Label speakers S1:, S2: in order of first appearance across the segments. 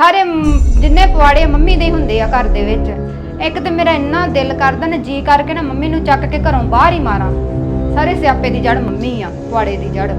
S1: ਸਾਰੇ ਮ- ਜਿੰਨੇ ਪਵਾੜੇ ਮੰਮੀ ਦੇ ਹੀ ਹੁੰਦੇ ਆ ਘਰ ਦੇ ਵਿੱਚ, ਇੱਕ ਤੇ ਮੇਰਾ ਇੰਨਾ ਦਿਲ ਕਰਦਾ ਨਾ ਜੀ ਕਰਕੇ ਨਾ ਮੰਮੀ ਨੂੰ ਚੱਕ ਕੇ ਘਰੋਂ ਬਾਹਰ ਹੀ ਮਾਰਾਂ। ਸਾਰੇ ਸਿਆਪੇ ਦੀ ਜੜ ਮੰਮੀ ਆ ਪਵਾੜੇ ਦੀ ਜੜ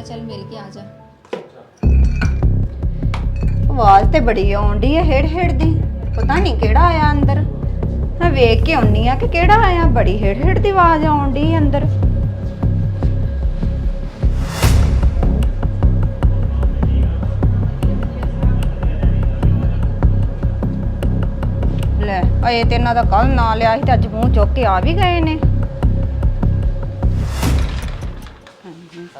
S2: ਕਿਹਾ, ਚੱਲ ਮਿਲ ਕੇ ਆ ਜਾ।
S1: ਆਵਾਜ਼ ਤੇ ਬੜੀ ਆਉਂਦੀ ਹੈ ਹੇੜ ਹੇੜ ਦੀ। ਪਤਾ ਨਹੀਂ ਕਿਹੜਾ ਆਇਆ ਅੰਦਰ। ਮੈਂ ਵੇਖ ਕੇ ਆਉਣੀ ਆ ਕਿ ਕਿਹੜਾ ਆਇਆ? ਬੜੀ ਹੇੜ ਹੇੜ ਦੀ ਆਵਾਜ਼ ਆਉਂਦੀ ਅੰਦਰ। ਲੈ ਅਏ ਤੇ ਇਹਨਾਂ ਦਾ ਕੱਲ ਨਾਂ ਲਿਆ ਸੀ ਤੇ ਅੱਜ ਮੂੰਹ ਚੁੱਕ ਕੇ ਆ ਵੀ ਗਏ ਨੇ।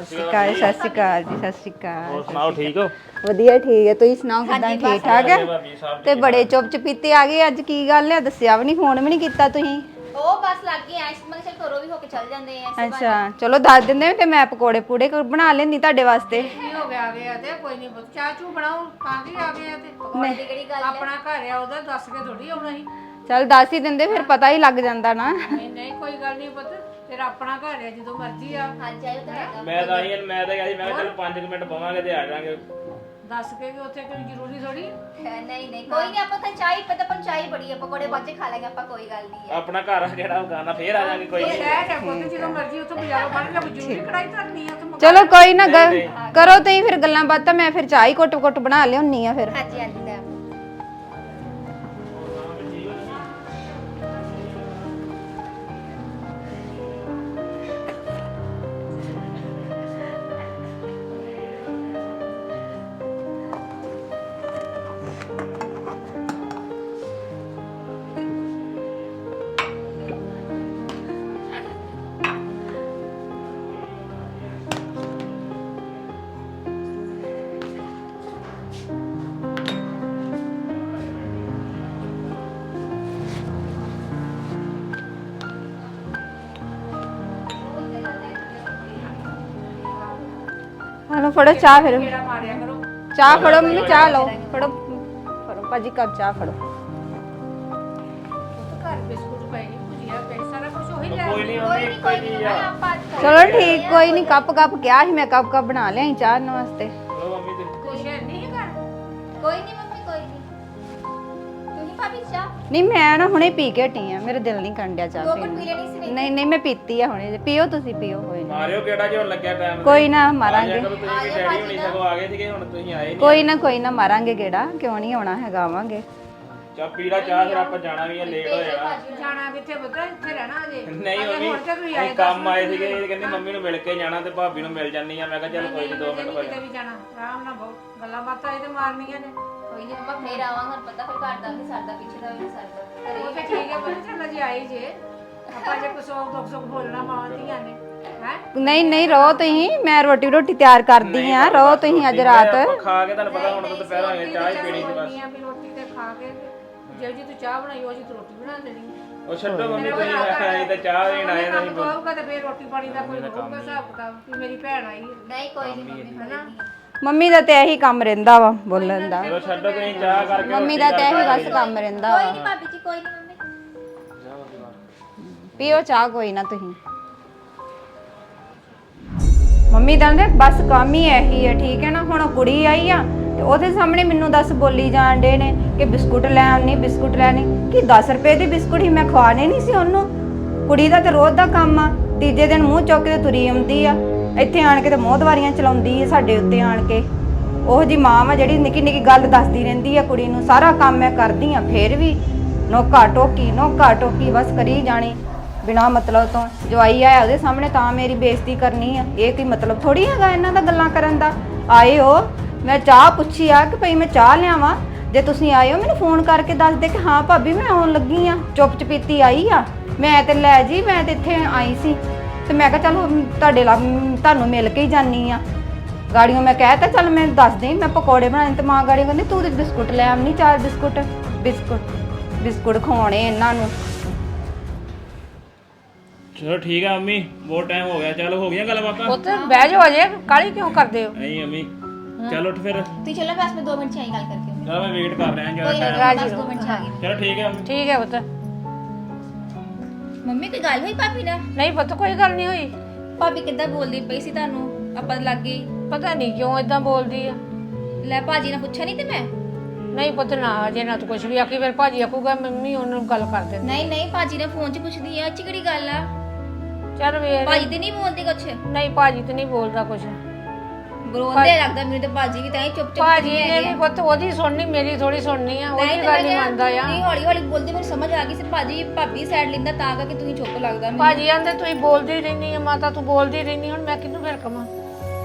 S1: ਸਤਿ ਸ਼੍ਰੀ ਅਕਾਲ ਸਤਿ ਸ਼੍ਰੀ ਅਕਾਲ ਜੀ ਸਤਿ ਸ਼੍ਰੀ ਅਕਾਲ।
S3: ਹੋਰ ਸੁਣਾਓ ਠੀਕ ਹੋ?
S1: ਵਧੀਆ ਠੀਕ ਹੈ। ਤੁਸੀਂ ਸੁਣਾਓ ਕਿਦਾਂ ਠੀਕ ਠਾਕ ਹੈ? ਤੇ ਬੜੇ ਚੁੱਪ ਚਪੀਤੇ ਆ ਗਏ ਅੱਜ ਕੀ ਗੱਲ ਹੈ? ਦੱਸਿਆ ਵੀ ਨਹੀਂ ਫੋਨ ਵੀ ਨਹੀਂ ਕੀਤਾ ਤੁਸੀਂ?
S2: ਉਹ ਬਸ ਲੱਗ ਗਈ ਐਸ ਮੈਂ ਕਿਹਾ ਚੱਲ ਘਰੋਂ ਵੀ ਹੋ ਕੇ ਚੱਲ ਜਾਂਦੇ ਆ ਐਸੇ
S1: ਅੱਛਾ ਚਲੋ ਦੱਸ ਦਿੰਦੇ ਤੇ ਮੈਂ ਪਕੌੜੇ ਪੂੜੇ ਬਣਾ ਲੈਂਦੀ ਤੁਹਾਡੇ ਵਾਸਤੇ।
S4: ਕੀ ਹੋ ਗਿਆ ਗਏ ਆ ਤੇ ਕੋਈ ਨਹੀਂ ਬਸ ਚਾਹ ਚੂ ਬਣਾਓ ਤਾਂ ਕਿ ਆ ਗਏ ਆ ਤੇ
S2: ਦੀ ਕਿਹੜੀ ਗੱਲ
S4: ਆਪਣਾ ਘਰ ਆ ਉਹਦਾ ਦੱਸ ਕੇ ਥੋੜੀ ਆਉਣਾ ਸੀ।
S1: ਚਲ ਦੱਸ ਹੀ ਦਿੰਦੇ ਫਿਰ ਪਤਾ ਹੀ ਲੱਗ ਜਾਂਦਾ ਨਾ।
S4: ਨਹੀਂ ਨਹੀਂ ਕੋਈ ਗੱਲ ਨਹੀਂ ਪੁੱਤ। ਤੇਰਾ ਆਪਣਾ ਘਰ ਆ ਜਦੋਂ ਮਰਜ਼ੀ ਆ।
S2: ਹਾਂਜੀ ਆਇਓ ਤਾਂ ਹੈਗਾ
S3: ਮੈਂ ਤਾਂ ਆਈ ਮੈਂ ਤਾਂ ਕਿਹਾ ਸੀ ਮੈਂ ਕਿਹਾ ਚੱਲ 5 ਮਿੰਟ ਬਵਾਂਗੇ ਤੇ ਆ ਜਾਾਂਗੇ
S4: ਦੱਸ ਕੇ ਕਿ ਉੱਥੇ ਕੋਈ ਜ਼ਰੂਰੀ ਥੋੜੀ
S2: ਹੈ, ਨਹੀਂ ਨਹੀਂ ਕੋਈ ਨਹੀਂ ਆਪਾਂ ਤਾਂ ਚਾਹ ਹੀ ਪਤਾ ਪਰ ਚਾਹ ਹੀ ਬੜੀ ਆ ਪਕੌੜੇ ਬਾਅਦ ਚ ਖਾ ਲਾਂਗੇ ਆਪਾਂ ਕੋਈ ਗੱਲ ਨਹੀਂ ਹੈ
S3: ਆਪਣਾ ਘਰ ਆ ਜਿਹੜਾ ਉਹ ਗਾਣਾ ਫੇਰ ਆ ਜਾਾਂਗੇ ਕੋਈ
S4: ਇਹ
S3: ਨਹੀਂ।
S4: ਸ਼ਹਿਰ ਆ ਪੁੱਤ ਜਦੋਂ ਮਰਜ਼ੀ ਉੱਥੋਂ ਬਾਜ਼ਾਰੋਂ ਬਣ ਕੇ ਜ਼ਰੂਰੀ ਕੜਾਈ ਧਰਨੀ ਆ ਤੇ
S1: ਚਲੋ ਕੋਈ ਨਾ ਗੱਲ ਕਰੋ ਤੁਸੀਂ ਫਿਰ ਗੱਲਾਂ ਬਾਤਾਂ ਮੈਂ ਫਿਰ ਚਾਹ ਹੀ ਘੁੱਟ ਘੁੱਟ ਬਣਾ ਲਿਆਉਣੀ ਆ ਫਿਰ।
S2: ਹਾਂਜੀ ਹਾਂਜੀ
S1: ਹਲੋ ਫੜੋ ਚਾਹ ਫਿਰ।
S4: ਕਿਹੜਾ ਮਾਰਿਆ ਕਰੋ?
S1: ਚਾਹ ਫੜੋ ਮੰਮੀ ਚਾਹ ਲਓ। ਫੜੋ ਫੜੋ ਭਾਜੀ ਕੱਪ ਚਾਹ ਫੜੋ।
S4: ਘਰ ਬਿਸਕੁਟ ਪਏ ਨਹੀਂ ਭੁਜੀਆ ਪਏ ਸਾਰਾ ਕੁਝ ਉਹੀ ਲੈ
S3: ਕੋਈ ਨਹੀਂ
S2: ਕੋਈ
S3: ਉਹਦੀ
S2: ਨਹੀਂ
S3: ਕੋਈ
S2: ਕੋਈ
S3: ਨਹੀਂ
S2: ਨਹੀਂ
S3: ਆ।
S2: ਆਪਾਂ ਅੱਜ ਕਰ
S1: ਚਲੋ ਠੀਕ ਕੋਈ ਨਹੀਂ ਕੱਪ ਕੱਪ ਕਿਹਾ ਸੀ ਮੈਂ ਕੱਪ ਕੱਪ ਬਣਾ ਲਿਆਈ ਚਾਹ ਨੂੰ ਵਾਸਤੇ।
S4: ਨਹੀਂ
S1: ਮੈਂ ਨਾ ਹੁਣੇ ਪੀ ਕੇ ਹਟੀ ਆ ਮੇਰਾ ਦਿਲ ਨਹੀਂ ਕਰਨ ਡਿਆ ਚਾਹ ਪੀਣ ਨੂੰ
S2: ਨਹੀਂ
S1: ਨਹੀਂ ਨਹੀਂ ਮੈਂ ਪੀਤੀ ਆ ਹੁਣੇ ਪੀਓ ਤੁਸੀਂ ਪੀਓ ਕੋਈ ਨਾ।
S3: ਮਾਰਿਓ ਕਿਹੜਾ ਜੇ ਹੁਣ ਲੱਗਿਆ ਟਾਈਮ
S1: ਕੋਈ ਨਾ ਮਾਰਾਂਗੇ।
S3: ਕਰੋ ਤੁਸੀਂ ਵੀ ਡੈਡੀ ਹੁਣੀ ਸਗੋਂ ਆ ਗਏ ਸੀਗੇ ਹੁਣ ਤੁਸੀਂ ਆਏ ਨਹੀਂ
S1: ਕੋਈ ਨਾ ਕੋਈ ਨਾ ਮਾਰਾਂਗੇ ਗੇੜਾ ਕਿਉਂ ਨਹੀਂ ਆਉਣਾ ਹੈਗਾ ਆਵਾਂਗੇ।
S3: ਚਾਹ ਪੀੜਾ ਚਾਹ ਫਿਰ ਆਪਾਂ ਜਾਣਾ ਵੀ ਹੈ ਲੇਟ ਹੋ ਜਾਣਾ।
S4: ਜਾਣਾ ਕਿੱਥੇ ਬੱਗਾ ਇੱਥੇ ਰਹਿਣਾ ਅਜੇ
S3: ਨਹੀਂ
S4: ਤੁਸੀਂ ਆਏ
S3: ਅਸੀਂ ਕੰਮ ਆਏ ਸੀਗੇ ਇਹ ਕਹਿੰਦੀ ਮੰਮੀ ਨੂੰ ਮਿਲ ਕੇ ਜਾਣਾ ਤੇ ਭਾਬੀ ਨੂੰ ਮਿਲ ਜਾਨੀ ਆ। ਮੈਂ ਕਿਹਾ ਚੱਲ ਕੋਈ ਨਹੀਂ 2 ਮਿੰਟ ਹੋ
S4: ਕਿਤੇ ਵੀ ਜਾਣਾ। ਆਰਾਮ ਨਾਲ ਬਹੁ ਗੱਲਾਂ ਬਾਤਾਂ ਇਹ ਤੇ ਮਾਰਨੀਆਂ ਨੇ।
S2: ਕੋਈ ਨਹੀਂ ਆਪਾਂ ਫੇਰ ਆਵਾਂਗੇ ਹੁਣ ਪਤਾ ਫਿਰ ਘਰ ਦਾ ਵੀ ਸਰਦਾ ਪਿੱਛੇ ਦਾ ਵੀ ਨੀ ਸਰਦਾ
S4: ਉਹ ਤੇ ਠੀਕ ਹੈ ਪੁੱਤ ਚੱਲ ਜੀ ਆਈ ਜੇ। ਆਪਾਂ ਜੇ ਕੁਛ ਹੋਰ ਦੁੱਖ ਸੁੱਖ ਬੋਲਣਾ ਮਾਵਾਂ ਨੇ ਹੈ?
S1: ਨਹੀਂ ਨਹੀਂ ਰਹੋ ਤੁਸੀਂ ਮੈਂ ਰੋਟੀ ਰੋਟੀ ਤਿਆਰ ਕਰਦੀ ਆ ਰਹੋ ਤੁਸੀਂ ਅੱਜ ਰਾਤ।
S3: ਖਾ ਕੇ ਤੁਹਾਨੂੰ ਪਤਾ ਹੁਣ ਤਾਂ ਦੁਪਹਿਰ ਹੋ ਗਈ ਚਾਹ ਹੀ ਪੀਣੀ ਸੀ ਬਸ।
S4: ਵੀ ਰੋਟੀ ਤੇ ਖਾ ਕੇ ਜੇ ਜੀ ਤੂੰ ਚਾਹ ਬਣਾਈ ਉਹ ਜੀ ਤੂੰ ਰੋਟੀ ਬਣਾ ਦੇਣੀ।
S3: ਉਹ ਛੱਡੋ ਮੰਮੀ ਤੁਸੀਂ ਆਏ ਤਾਂ ਚਾਹ ਦੇਣ ਆਏ
S4: ਕੰਮ ਕਹੂਗਾ ਤੇ ਫੇਰ ਰੋਟੀ ਪਾਣੀ ਦਾ ਕੋਈ ਹੋਊਗਾ ਹਿਸਾਬ ਕਿਤਾਬ ਕਿ ਮੇਰੀ ਭੈਣ ਆਈ ਹੈ।
S2: ਨਹੀਂ ਕੋਈ ਨਹੀਂ ਮੰਮੀ
S4: ਹਨਾ
S1: ਮੰਮੀ ਦਾ ਤੇ ਇਹੀ ਕੰਮ ਰਹਿੰਦਾ ਵਾ ਬੋਲਣ ਦਾ।
S3: ਚਲੋ ਛੱਡੋ ਤੁਸੀਂ ਚਾਹ ਕਰਕੇ
S1: ਮੰਮੀ ਦਾ ਤੇ ਇਹੀ ਬਸ ਕੰਮ ਰਹਿੰਦਾ
S2: ਕੋਈ
S1: ਵਾ
S2: ਨਹੀਂ ਭਾਬੀ ਜੀ ਕੋਈ ਨਹੀਂ ਮੰਮੀ।
S1: ਪੀਓ ਚਾਹ ਕੋਈ ਨਾ ਤੁਸੀਂ। ਮੰਮੀ ਦਾ ਨਾ ਬਸ ਕੰਮ ਹੀ ਇਹੀ ਹੈ ਠੀਕ ਹੈ ਨਾ? ਹੁਣ ਉਹ ਕੁੜੀ ਆਈ ਆ ਤੇ ਉਹਦੇ ਸਾਹਮਣੇ ਮੈਨੂੰ ਦੱਸ ਬੋਲੀ ਜਾਣ ਡੇ ਨੇ ਕਿ ਬਿਸਕੁਟ ਲੈ ਆਉਣੀ ਬਿਸਕੁਟ ਲੈਣੀ ਕਿ 10 ਰੁਪਏ ਦੀ ਬਿਸਕੁਟ ਹੀ ਮੈਂ ਖਵਾਣੇ ਨਹੀਂ ਸੀ ਉਹਨੂੰ? ਕੁੜੀ ਦਾ ਤੇ ਰੋਜ਼ ਦਾ ਕੰਮ ਆ ਤੀਜੇ ਦਿਨ ਮੂੰਹ ਚੁੱਕ ਕੇ ਤੇ ਤੁਰੀ ਆਉਂਦੀ ਆ। ਇੱਥੇ ਆਣ ਕੇ ਤੇ ਮੋਹ ਦਵਾਰੀਆਂ ਚਲਾਉਂਦੀ ਆ ਸਾਡੇ ਉੱਤੇ ਆਣ ਕੇ। ਉਹ ਜੀ ਮਾਂ ਵਾ ਜਿਹੜੀ ਨਿੱਕੀ ਨਿੱਕੀ ਗੱਲ ਦੱਸਦੀ ਰਹਿੰਦੀ ਆ, ਕੁੜੀ ਨੂੰ ਸਾਰਾ ਕੰਮ ਮੈਂ ਕਰਦੀ ਆ, ਫੇਰ ਵੀ ਨੋਕਾ ਟੋਕੀ ਨੋਕਾ ਟੋਕੀ, ਬਸ ਕਰੀ ਜਾਣੀ ਬਿਨਾ ਮਤਲਬ ਤੋਂ। ਜਵਾਈ ਆਇਆ ਉਹਦੇ ਸਾਹਮਣੇ ਤਾਂ ਮੇਰੀ ਬੇਇੱਜ਼ਤੀ ਕਰਨੀ ਆ। ਇਹ ਕੀ ਮਤਲਬ ਥੋੜੀ ਹੈਗਾ ਇਹਨਾਂ ਦਾ ਗੱਲਾਂ ਕਰਨ ਦਾ? ਆਏ ਹੋ, ਮੈਂ ਚਾਹ ਪੁੱਛੀ ਆ ਕਿ ਭਈ ਮੈਂ ਚਾਹ ਲਿਆਵਾਂ? ਜੇ ਤੁਸੀਂ ਆਏ ਹੋ, ਮੈਨੂੰ ਫੋਨ ਕਰਕੇ ਦੱਸ ਦੇ ਕਿ ਹਾਂ ਭਾਬੀ ਮੈਂ ਆਉਣ ਲੱਗੀ ਆ। ਚੁੱਪ ਚਪੀਤੀ ਆਈ ਆ। ਮੈਂ ਤੇ ਲੈ ਜੀ, ਮੈਂ ਤੇ ਇੱਥੇ ਆਈ ਸੀ। ਤੇ ਮੈਂ ਕਿਹਾ ਚਲੋ ਤੁਹਾਡੇ ਲਾ ਤੁਹਾਨੂੰ ਮਿਲ ਕੇ ਹੀ ਜਾਨੀ ਆ। ਗਾੜੀਆਂ ਮੈਂ ਕਹਿ ਤਾ ਚੱਲ ਮੈਂ ਦੱਸ ਦੇ ਮੈਂ ਪਕੌੜੇ ਬਣਾਣੇ ਤੇ ਮਾਂ ਗਾੜੀ ਕਹਿੰਦੀ ਤੂੰ ਤੇ ਬਿਸਕੁਟ ਲੈ ਆਵਨੀ ਚਾਰ ਬਿਸਕੁਟ। ਬਿਸਕੁਟ ਬਿਸਕੁਟ ਖਵਾਉਣੇ ਇਹਨਾਂ ਨੂੰ।
S3: ਚਲੋ ਠੀਕ ਆ ਮੰਮੀ ਬਹੁਤ ਟਾਈਮ ਹੋ ਗਿਆ। ਚਲੋ ਹੋ ਗਈਆਂ ਗੱਲ ਬਾਤਾਂ?
S4: ਪੁੱਤ ਬਹਿ ਜਾਓ ਅਜੇ ਕਾਲੀ ਕਿਉਂ ਕਰਦੇ ਹੋ?
S3: ਨਹੀਂ ਮੰਮੀ ਚੱਲ ਉੱਠ ਫਿਰ।
S2: ਤੁਸੀਂ ਚਲੋ ਮੈਂ ਬਸ 2 ਮਿੰਟ ਚ ਆਈ ਗੱਲ ਕਰਕੇ।
S3: ਚਲੋ ਮੈਂ ਵੇਟ ਕਰ ਰਿਹਾ
S2: ਕੋਈ
S3: ਜ਼ਿਆਦਾ
S2: ਨਹੀਂ ਬਸ 2 ਮਿੰਟ ਚ ਆ ਗਈ।
S3: ਚਲੋ ਠੀਕ ਮੰਮੀ
S4: ਠੀਕ ਹੈ ਪੁੱਤ।
S2: ਮੰਮੀ ਕੋਈ ਗੱਲ ਹੋਈ ਭਾਬੀ ਨਾਲ?
S4: ਨਹੀਂ ਪੁੱਤ ਕੋਈ ਗੱਲ ਨਹੀਂ ਹੋਈ।
S2: ਭਾਬੀ ਕਿੱਦਾਂ ਬੋਲਦੀ ਪਈ ਸੀ ਤੁਹਾਨੂੰ? ਆਪਾਂ ਲੱਗ ਗਈ
S4: ਪਤਾ ਨਹੀਂ ਕਿਉਂ ਇਦਾਂ ਬੋਲਦੀ ਆ।
S2: ਲੈ ਭਾਜੀ ਨੇ ਪੁੱਛਿਆ ਨਹੀਂ ਤੇ ਮੈਂ?
S4: ਨਹੀਂ ਪੁੱਤ ਨਾ ਅਜੇ ਨਾ ਤੂੰ ਕੁਝ ਵੀ ਆਖੀ ਫਿਰ ਭਾਜੀ ਆਖੂਗਾ ਮੰਮੀ ਉਹਨਾਂ ਨੂੰ ਗੱਲ ਕਰ ਦੇ
S2: ਨਹੀਂ ਨਹੀਂ ਭਾਜੀ ਨੇ ਫੋਨ 'ਚ ਪੁੱਛਦੀ ਆ ਕਿਹੜੀ ਗੱਲ ਆ?
S4: ਚੱਲ ਵੇਖ।
S2: ਭਾਜੀ ਤੇ ਨਹੀਂ ਬੋਲਦੀ ਕੁਛ?
S4: ਨਹੀਂ ਭਾਜੀ ਤੇ ਨਹੀਂ ਬੋਲਦਾ ਕੁਝ
S2: ਬਰੋਂਦੇ ਲੱਗਦਾ ਮੈਨੂੰ ਤੇ ਭਾਜੀ ਵੀ ਤਾਂ ਹੀ ਚੁੱਪ ਚੁੱਪ
S4: ਭਾਜੀ ਨੇ ਵੀ ਪੁੱਤ ਉਹਦੀ ਸੁਣਨੀ ਮੇਰੀ ਥੋੜੀ ਸੁਣਨੀ ਆ ਉਹਦੀ ਗੱਲ ਨਹੀਂ ਮੰਨਦਾ ਆ।
S2: ਨਹੀਂ ਹੌਲੀ ਹੌਲੀ ਬੋਲਦੀ ਮੈਨੂੰ ਸਮਝ ਆ ਗਈ ਸੀ ਭਾਜੀ ਭਾਬੀ ਸਾਈਡ ਲਿੰਦਾ ਤਾਂ ਕਰਕੇ ਤੁਸੀਂ ਚੁੱਪ ਲੱਗਦਾ ਮੈਨੂੰ।
S4: ਭਾਜੀ ਆਂਦੇ ਤੂੰ ਬੋਲਦੀ ਰਹਿਨੀ ਆ ਮਾਤਾ ਤੂੰ ਬੋਲਦੀ ਰਹਿਨੀ ਹੁਣ ਮੈਂ ਕਿਹਨੂੰ ਫਿਰ ਕਵਾਂ?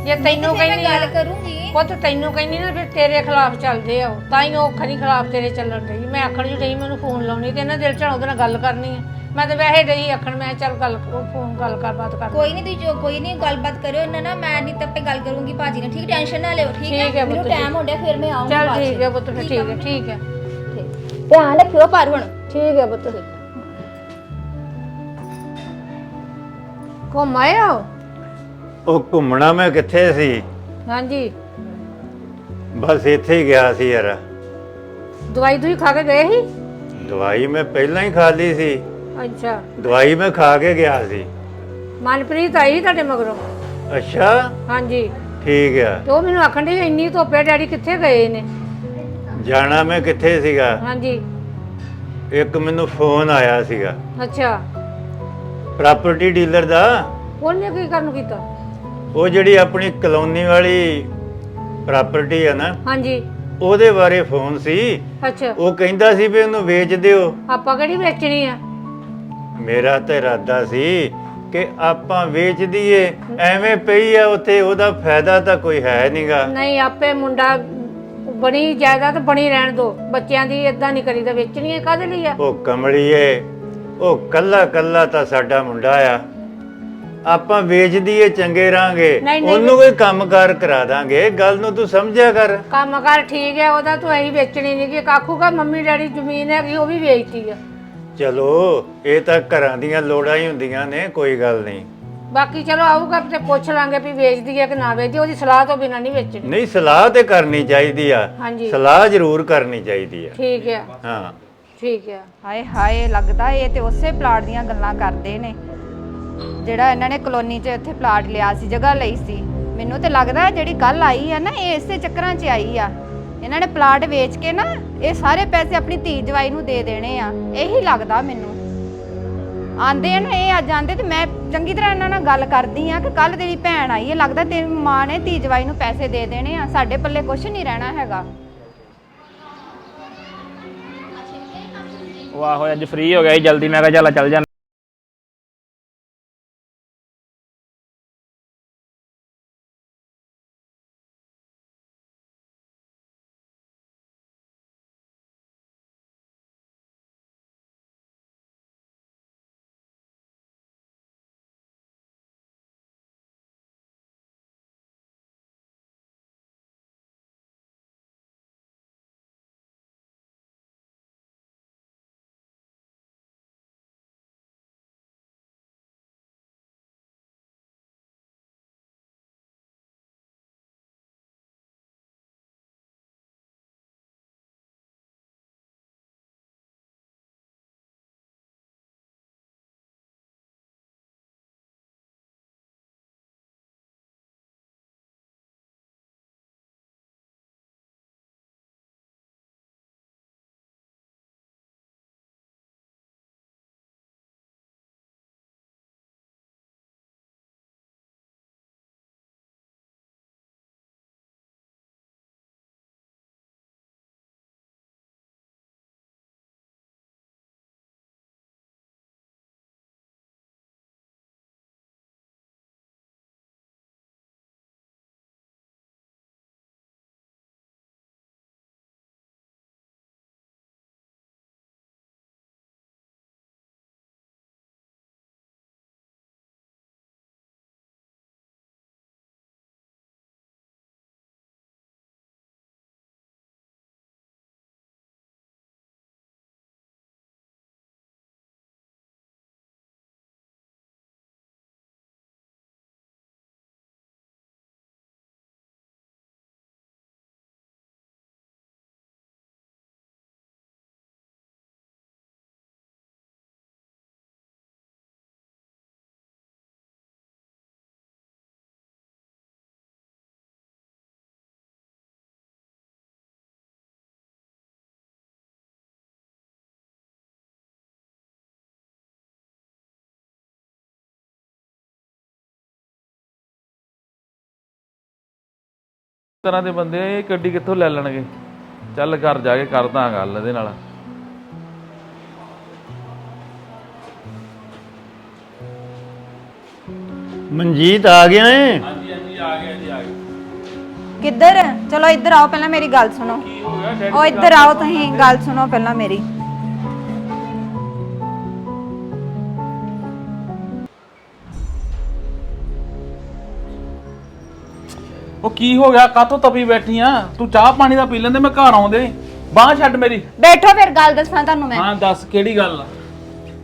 S4: ਜੇ ਤੈਨੂੰ ਕਹਿੰਦੀ
S2: ਗੱਲ ਕਰੂੰਗੀ।
S4: ਪੁੱਤ ਤੈਨੂੰ ਕਹਿੰਦੀ ਨਾ ਫਿਰ ਤੇਰੇ ਖਿਲਾਫ ਚੱਲਦੇ ਆ ਤਾਂ ਹੀ ਉਹ ਖਰੀ ਖਿਲਾਫ ਤੇਰੇ ਚੱਲਣ ਰਹੀ ਮੈਂ ਆਖਣ ਜੂ ਰਹੀ ਮੈਨੂੰ ਫੋਨ ਲਾਉਣੀ ਤੇ ਇਹਨਾਂ ਦਿਲ ਚ ਉਹਦੇ ਨਾਲ ਗੱਲ ਕਰਨੀ ਆ। ਮੈਂ ਤਾਂ ਵੈਸੇ ਰਹੀ ਆਖਣ ਮੈਂ ਚੱਲ ਗੱਲ ਫੋਨ ਗੱਲ ਕਰਬਾਤ ਕਰ
S2: ਕੋਈ ਨਹੀਂ ਤੁਸੀਂ ਜੋ ਕੋਈ ਨਹੀਂ ਗੱਲਬਾਤ ਕਰਿਓ ਇਹਨਾਂ ਨਾਲ ਮੈਂ ਨਹੀਂ ਤਾਂ ਆਪੇ ਗੱਲ ਕਰੂੰਗੀ ਭਾਜੀ ਨਾਲ ਠੀਕ? ਟੈਨਸ਼ਨ ਨਾ ਲਿਓ ਠੀਕ
S4: ਠੀਕ ਹੈ
S2: ਹੈ ਮੈਨੂੰ। ਟਾਈਮ ਹੋ ਗਿਆ ਫਿਰ ਮੈਂ ਆਉਂਗੀ
S4: ਚੱਲ ਠੀਕ ਹੈ ਪੁੱਤ ਫਿਰ ਠੀਕ ਹੈ ਠੀਕ ਹੈ।
S2: ਧਿਆਨ ਰੱਖਿਓ ਪਰ ਹੁਣ।
S4: ਠੀਕ ਹੈ ਪੁੱਤ। ਘੁੰਮ ਆਏ ਹੋ
S5: ਉਹ ਘੁੰਮਣਾ ਮੈਂ ਕਿੱਥੇ ਸੀ?
S4: ਹਾਂਜੀ।
S5: ਬਸ ਇੱਥੇ ਹੀ ਗਿਆ ਸੀ ਯਾਰ।
S4: ਦਵਾਈ ਦੂਈ ਖਾ ਕੇ ਗਏ ਸੀ?
S5: ਦਵਾਈ ਮੈਂ ਪਹਿਲਾਂ ਹੀ ਖਾ ਲਈ ਸੀ।
S4: ਅੱਛਾ।
S5: ਦਵਾਈ ਮੈਂ ਖਾ ਕੇ ਗਿਆ ਸੀ।
S4: ਮਨਪ੍ਰੀਤ ਆਈ ਤੁਹਾਡੇ ਮਗਰੋਂ?
S5: ਅੱਛਾ।
S4: ਹਾਂਜੀ।
S5: ਠੀਕ ਆ।
S4: ਤੇ ਉਹ ਮੈਨੂੰ ਆਖਣ ਦੀ ਇੰਨੀ ਧੁੱਪੇ ਡੈਡੀ ਕਿੱਥੇ ਗਏ ਨੇ?
S5: ਜਾਣਾ ਮੈਂ ਕਿੱਥੇ ਸੀਗਾ?
S4: ਹਾਂਜੀ।
S5: ਇੱਕ ਮੈਨੂੰ ਫੋਨ ਆਇਆ ਸੀਗਾ।
S4: ਅੱਛਾ।
S5: ਪ੍ਰਾਪਰਟੀ ਡੀਲਰ ਦਾ?
S4: ਉਹਨੇ ਕੀ ਕਰਨ ਕੀਤਾ?
S5: ਉਹ ਜਿਹੜੀ ਆਪਣੀ ਕਲੋਨੀ ਵਾਲੀ ਪ੍ਰਾਪਰਟੀ ਆ ਨਾ
S4: ਹਾਂਜੀ।
S5: ਉਹਦੇ ਬਾਰੇ ਫੋਨ ਸੀ।
S4: ਅੱਛਾ।
S5: ਉਹ ਕਹਿੰਦਾ ਸੀ ਵੀ ਉਹਨੂੰ ਵੇਚ ਦਿਓ।
S4: ਆਪਾਂ ਕਿਹੜੀ ਵੇਚਣੀ ਆ?
S5: ਮੇਰਾ ਤਾਂ ਇਰਾਦਾ ਸੀ ਕਿ ਆਪਾਂ ਵੇਚ ਦਈਏ। ਐਵੇਂ ਪਈ ਆ ਉੱਥੇ ਉਹਦਾ ਫਾਇਦਾ ਤਾਂ ਕੋਈ ਹੈ ਨਹੀਂਗਾ
S4: ਨਹੀਂ ਆਪੇ ਮੁੰਡਾ ਬਣੀ ਜਾਇਦਾਦ ਬਣੀ ਰਹਿਣ ਦੋ। ਬੱਚਿਆਂ ਦੀ ਇਦਾਂ ਨਹੀਂ ਕਰੀਦਾ ਵੇਚਣੀ ਹੈ ਕਾਹਦੇ ਲਈ ਆ?
S5: ਉਹ ਕਮਲੀਏ ਉਹ ਕੱਲਾ ਕੱਲਾ ਤਾਂ ਸਾਡਾ ਮੁੰਡਾ ਆ। ਆਪਾਂ ਵੇਚ ਦਈਏ ਚੰਗੇ ਰਾਂਗੇ।
S4: ਨਹੀਂ, ਨਹੀਂ।
S5: ਉਹਨੂੰ ਕੋਈ ਕੰਮਕਾਰ ਕਰਾ ਦਾਂਗੇ। ਗੱਲ ਨੂੰ ਤੂੰ ਸਮਝਿਆ ਕਰ।
S4: ਕੰਮ ਕਰ ਠੀਕ ਹੈ ਉਹਦਾ ਤੂੰ ਐਂ ਵੇਚਣੀ ਨਹੀਂ ਕਿ ਕਾਖੂਗਾ ਮੰਮੀ ਡੈਡੀ ਜ਼ਮੀਨ ਹੈਗੀ ਉਹ ਵੀ ਵੇਚਤੀ ਆ।
S5: ਚਲੋ ਇਹ ਤਾਂ ਘਰਾਂ ਦੀਆਂ ਲੋੜਾਂ ਹੀ ਹੁੰਦੀਆਂ ਨੇ ਕੋਈ ਗੱਲ ਨਹੀਂ।
S4: ਬਾਕੀ ਚਲੋ ਆਊਗਾ ਤੇ ਪੁੱਛ ਲਾਂਗੇ ਵੀ ਵੇਚਦੀ ਹੈ ਕਿ ਨਾ ਵੇਚਦੀ ਉਹਦੀ ਸਲਾਹ ਤੋਂ ਬਿਨਾਂ ਨਹੀਂ ਵੇਚਣੀ।
S5: ਨਹੀਂ ਸਲਾਹ ਤੇ ਕਰਨੀ ਚਾਹੀਦੀ ਆ।
S4: ਹਾਂਜੀ।
S5: ਸਲਾਹ ਜ਼ਰੂਰ ਕਰਨੀ ਚਾਹੀਦੀ ਆ।
S4: ਠੀਕ ਹੈ
S5: ਹਾਂ।
S4: ਠੀਕ ਹੈ
S1: ਹਾਏ ਹਾਏ ਲੱਗਦਾ ਇਹ ਤੇ ਉਸੇ ਪਲਾਟ ਦੀਆਂ ਗੱਲਾਂ ਕਰਦੇ ਨੇ। ਜਿਹੜਾ ਇਹਨਾਂ ਨੇ ਕਲੋਨੀ 'ਚ ਇੱਥੇ ਪਲਾਟ ਲਿਆ ਸੀ ਜਗ੍ਹਾ ਲਈ ਸੀ। ਮੈਨੂੰ ਤੇ ਲੱਗਦਾ ਜਿਹੜੀ ਕੱਲ ਆਈ ਆ ਨਾ ਇਹ ਇਸੇ ਚੱਕਰਾਂ 'ਚ ਆਈ ਆ। ਇਹਨਾਂ ਨੇ ਪਲਾਟ ਵੇਚ ਕੇ ਨਾ ਇਹ ਸਾਰੇ ਪੈਸੇ ਆਪਣੀ ਧੀ ਜਵਾਈ ਨੂੰ ਦੇ ਦੇਣੇ ਆ। ਇਹੀ ਲੱਗਦਾ ਮੈਨੂੰ। ਆਂਦੇ ਆ ਨਾ, ਇਹ ਅੱਜ ਆਂਦੇ ਤੇ ਮੈਂ ਚੰਗੀ ਤਰ੍ਹਾਂ ਇਹਨਾਂ ਨਾਲ ਗੱਲ ਕਰਦੀ ਆ ਕਿ ਕੱਲ ਤੇਰੀ ਭੈਣ ਆਈ ਹੈ ਲੱਗਦਾ ਤੇਰੀ ਮਾਂ ਨੇ ਧੀ ਜਵਾਈ ਨੂੰ ਪੈਸੇ ਦੇ ਦੇਣੇ ਆ। ਸਾਡੇ ਪੱਲੇ ਕੁਝ ਨਹੀਂ ਰਹਿਣਾ ਹੈਗਾ।
S3: ਉਹ ਆਹੋ, ਅੱਜ ਫ੍ਰੀ ਹੋ ਗਿਆ ਸੀ, ਜਲਦੀ ਮੈਂ ਕਿਹਾ ਚੱਲ ਚੱਲ ਜਾ
S6: ਤਰ੍ਹਾਂ ਦੇ ਬੰਦੇ ਆ, ਇਹ ਗੱਡੀ ਕਿੱਥੋਂ ਲੈ ਲੈਣਗੇ? ਚੱਲ ਘਰ ਜਾ ਕੇ ਕਰਦਾ ਗੱਲ ਇਹਦੇ ਨਾਲ।
S5: ਮਨਜੀਤ ਆ ਗਿਆ ਏ?
S6: ਹਾਂਜੀ ਹਾਂਜੀ ਆ ਗਿਆ ਜੀ ਆ ਗਿਆ।
S1: ਕਿੱਧਰ? ਚਲੋ ਇੱਧਰ ਆਓ ਪਹਿਲਾਂ ਮੇਰੀ ਗੱਲ ਸੁਣੋ।
S6: ਕੀ ਹੋ ਗਿਆ ਡੈਡੀ
S1: ਉਹ ਇੱਧਰ ਆਓ ਤੁਸੀਂ ਗੱਲ ਸੁਣੋ ਪਹਿਲਾਂ ਮੇਰੀ।
S6: ਉਹ ਕੀ ਹੋ ਗਿਆ? ਕਾਤੋਂ ਤਪੀ ਬੈਠੀ ਆ? ਤੂੰ ਚਾਹ ਪਾਣੀ ਦਾ ਪੀ ਲੈਂਦੇ ਮੈਂ ਘਰ ਆਉਂਦੇ। ਬਾਹ ਛੱਡ ਮੇਰੀ।
S1: ਬੈਠੋ ਫਿਰ ਗੱਲ ਦੱਸਾਂ ਤੁਹਾਨੂੰ ਮੈਂ।
S6: ਹਾਂ ਦੱਸ ਕਿਹੜੀ ਗੱਲ ਆ?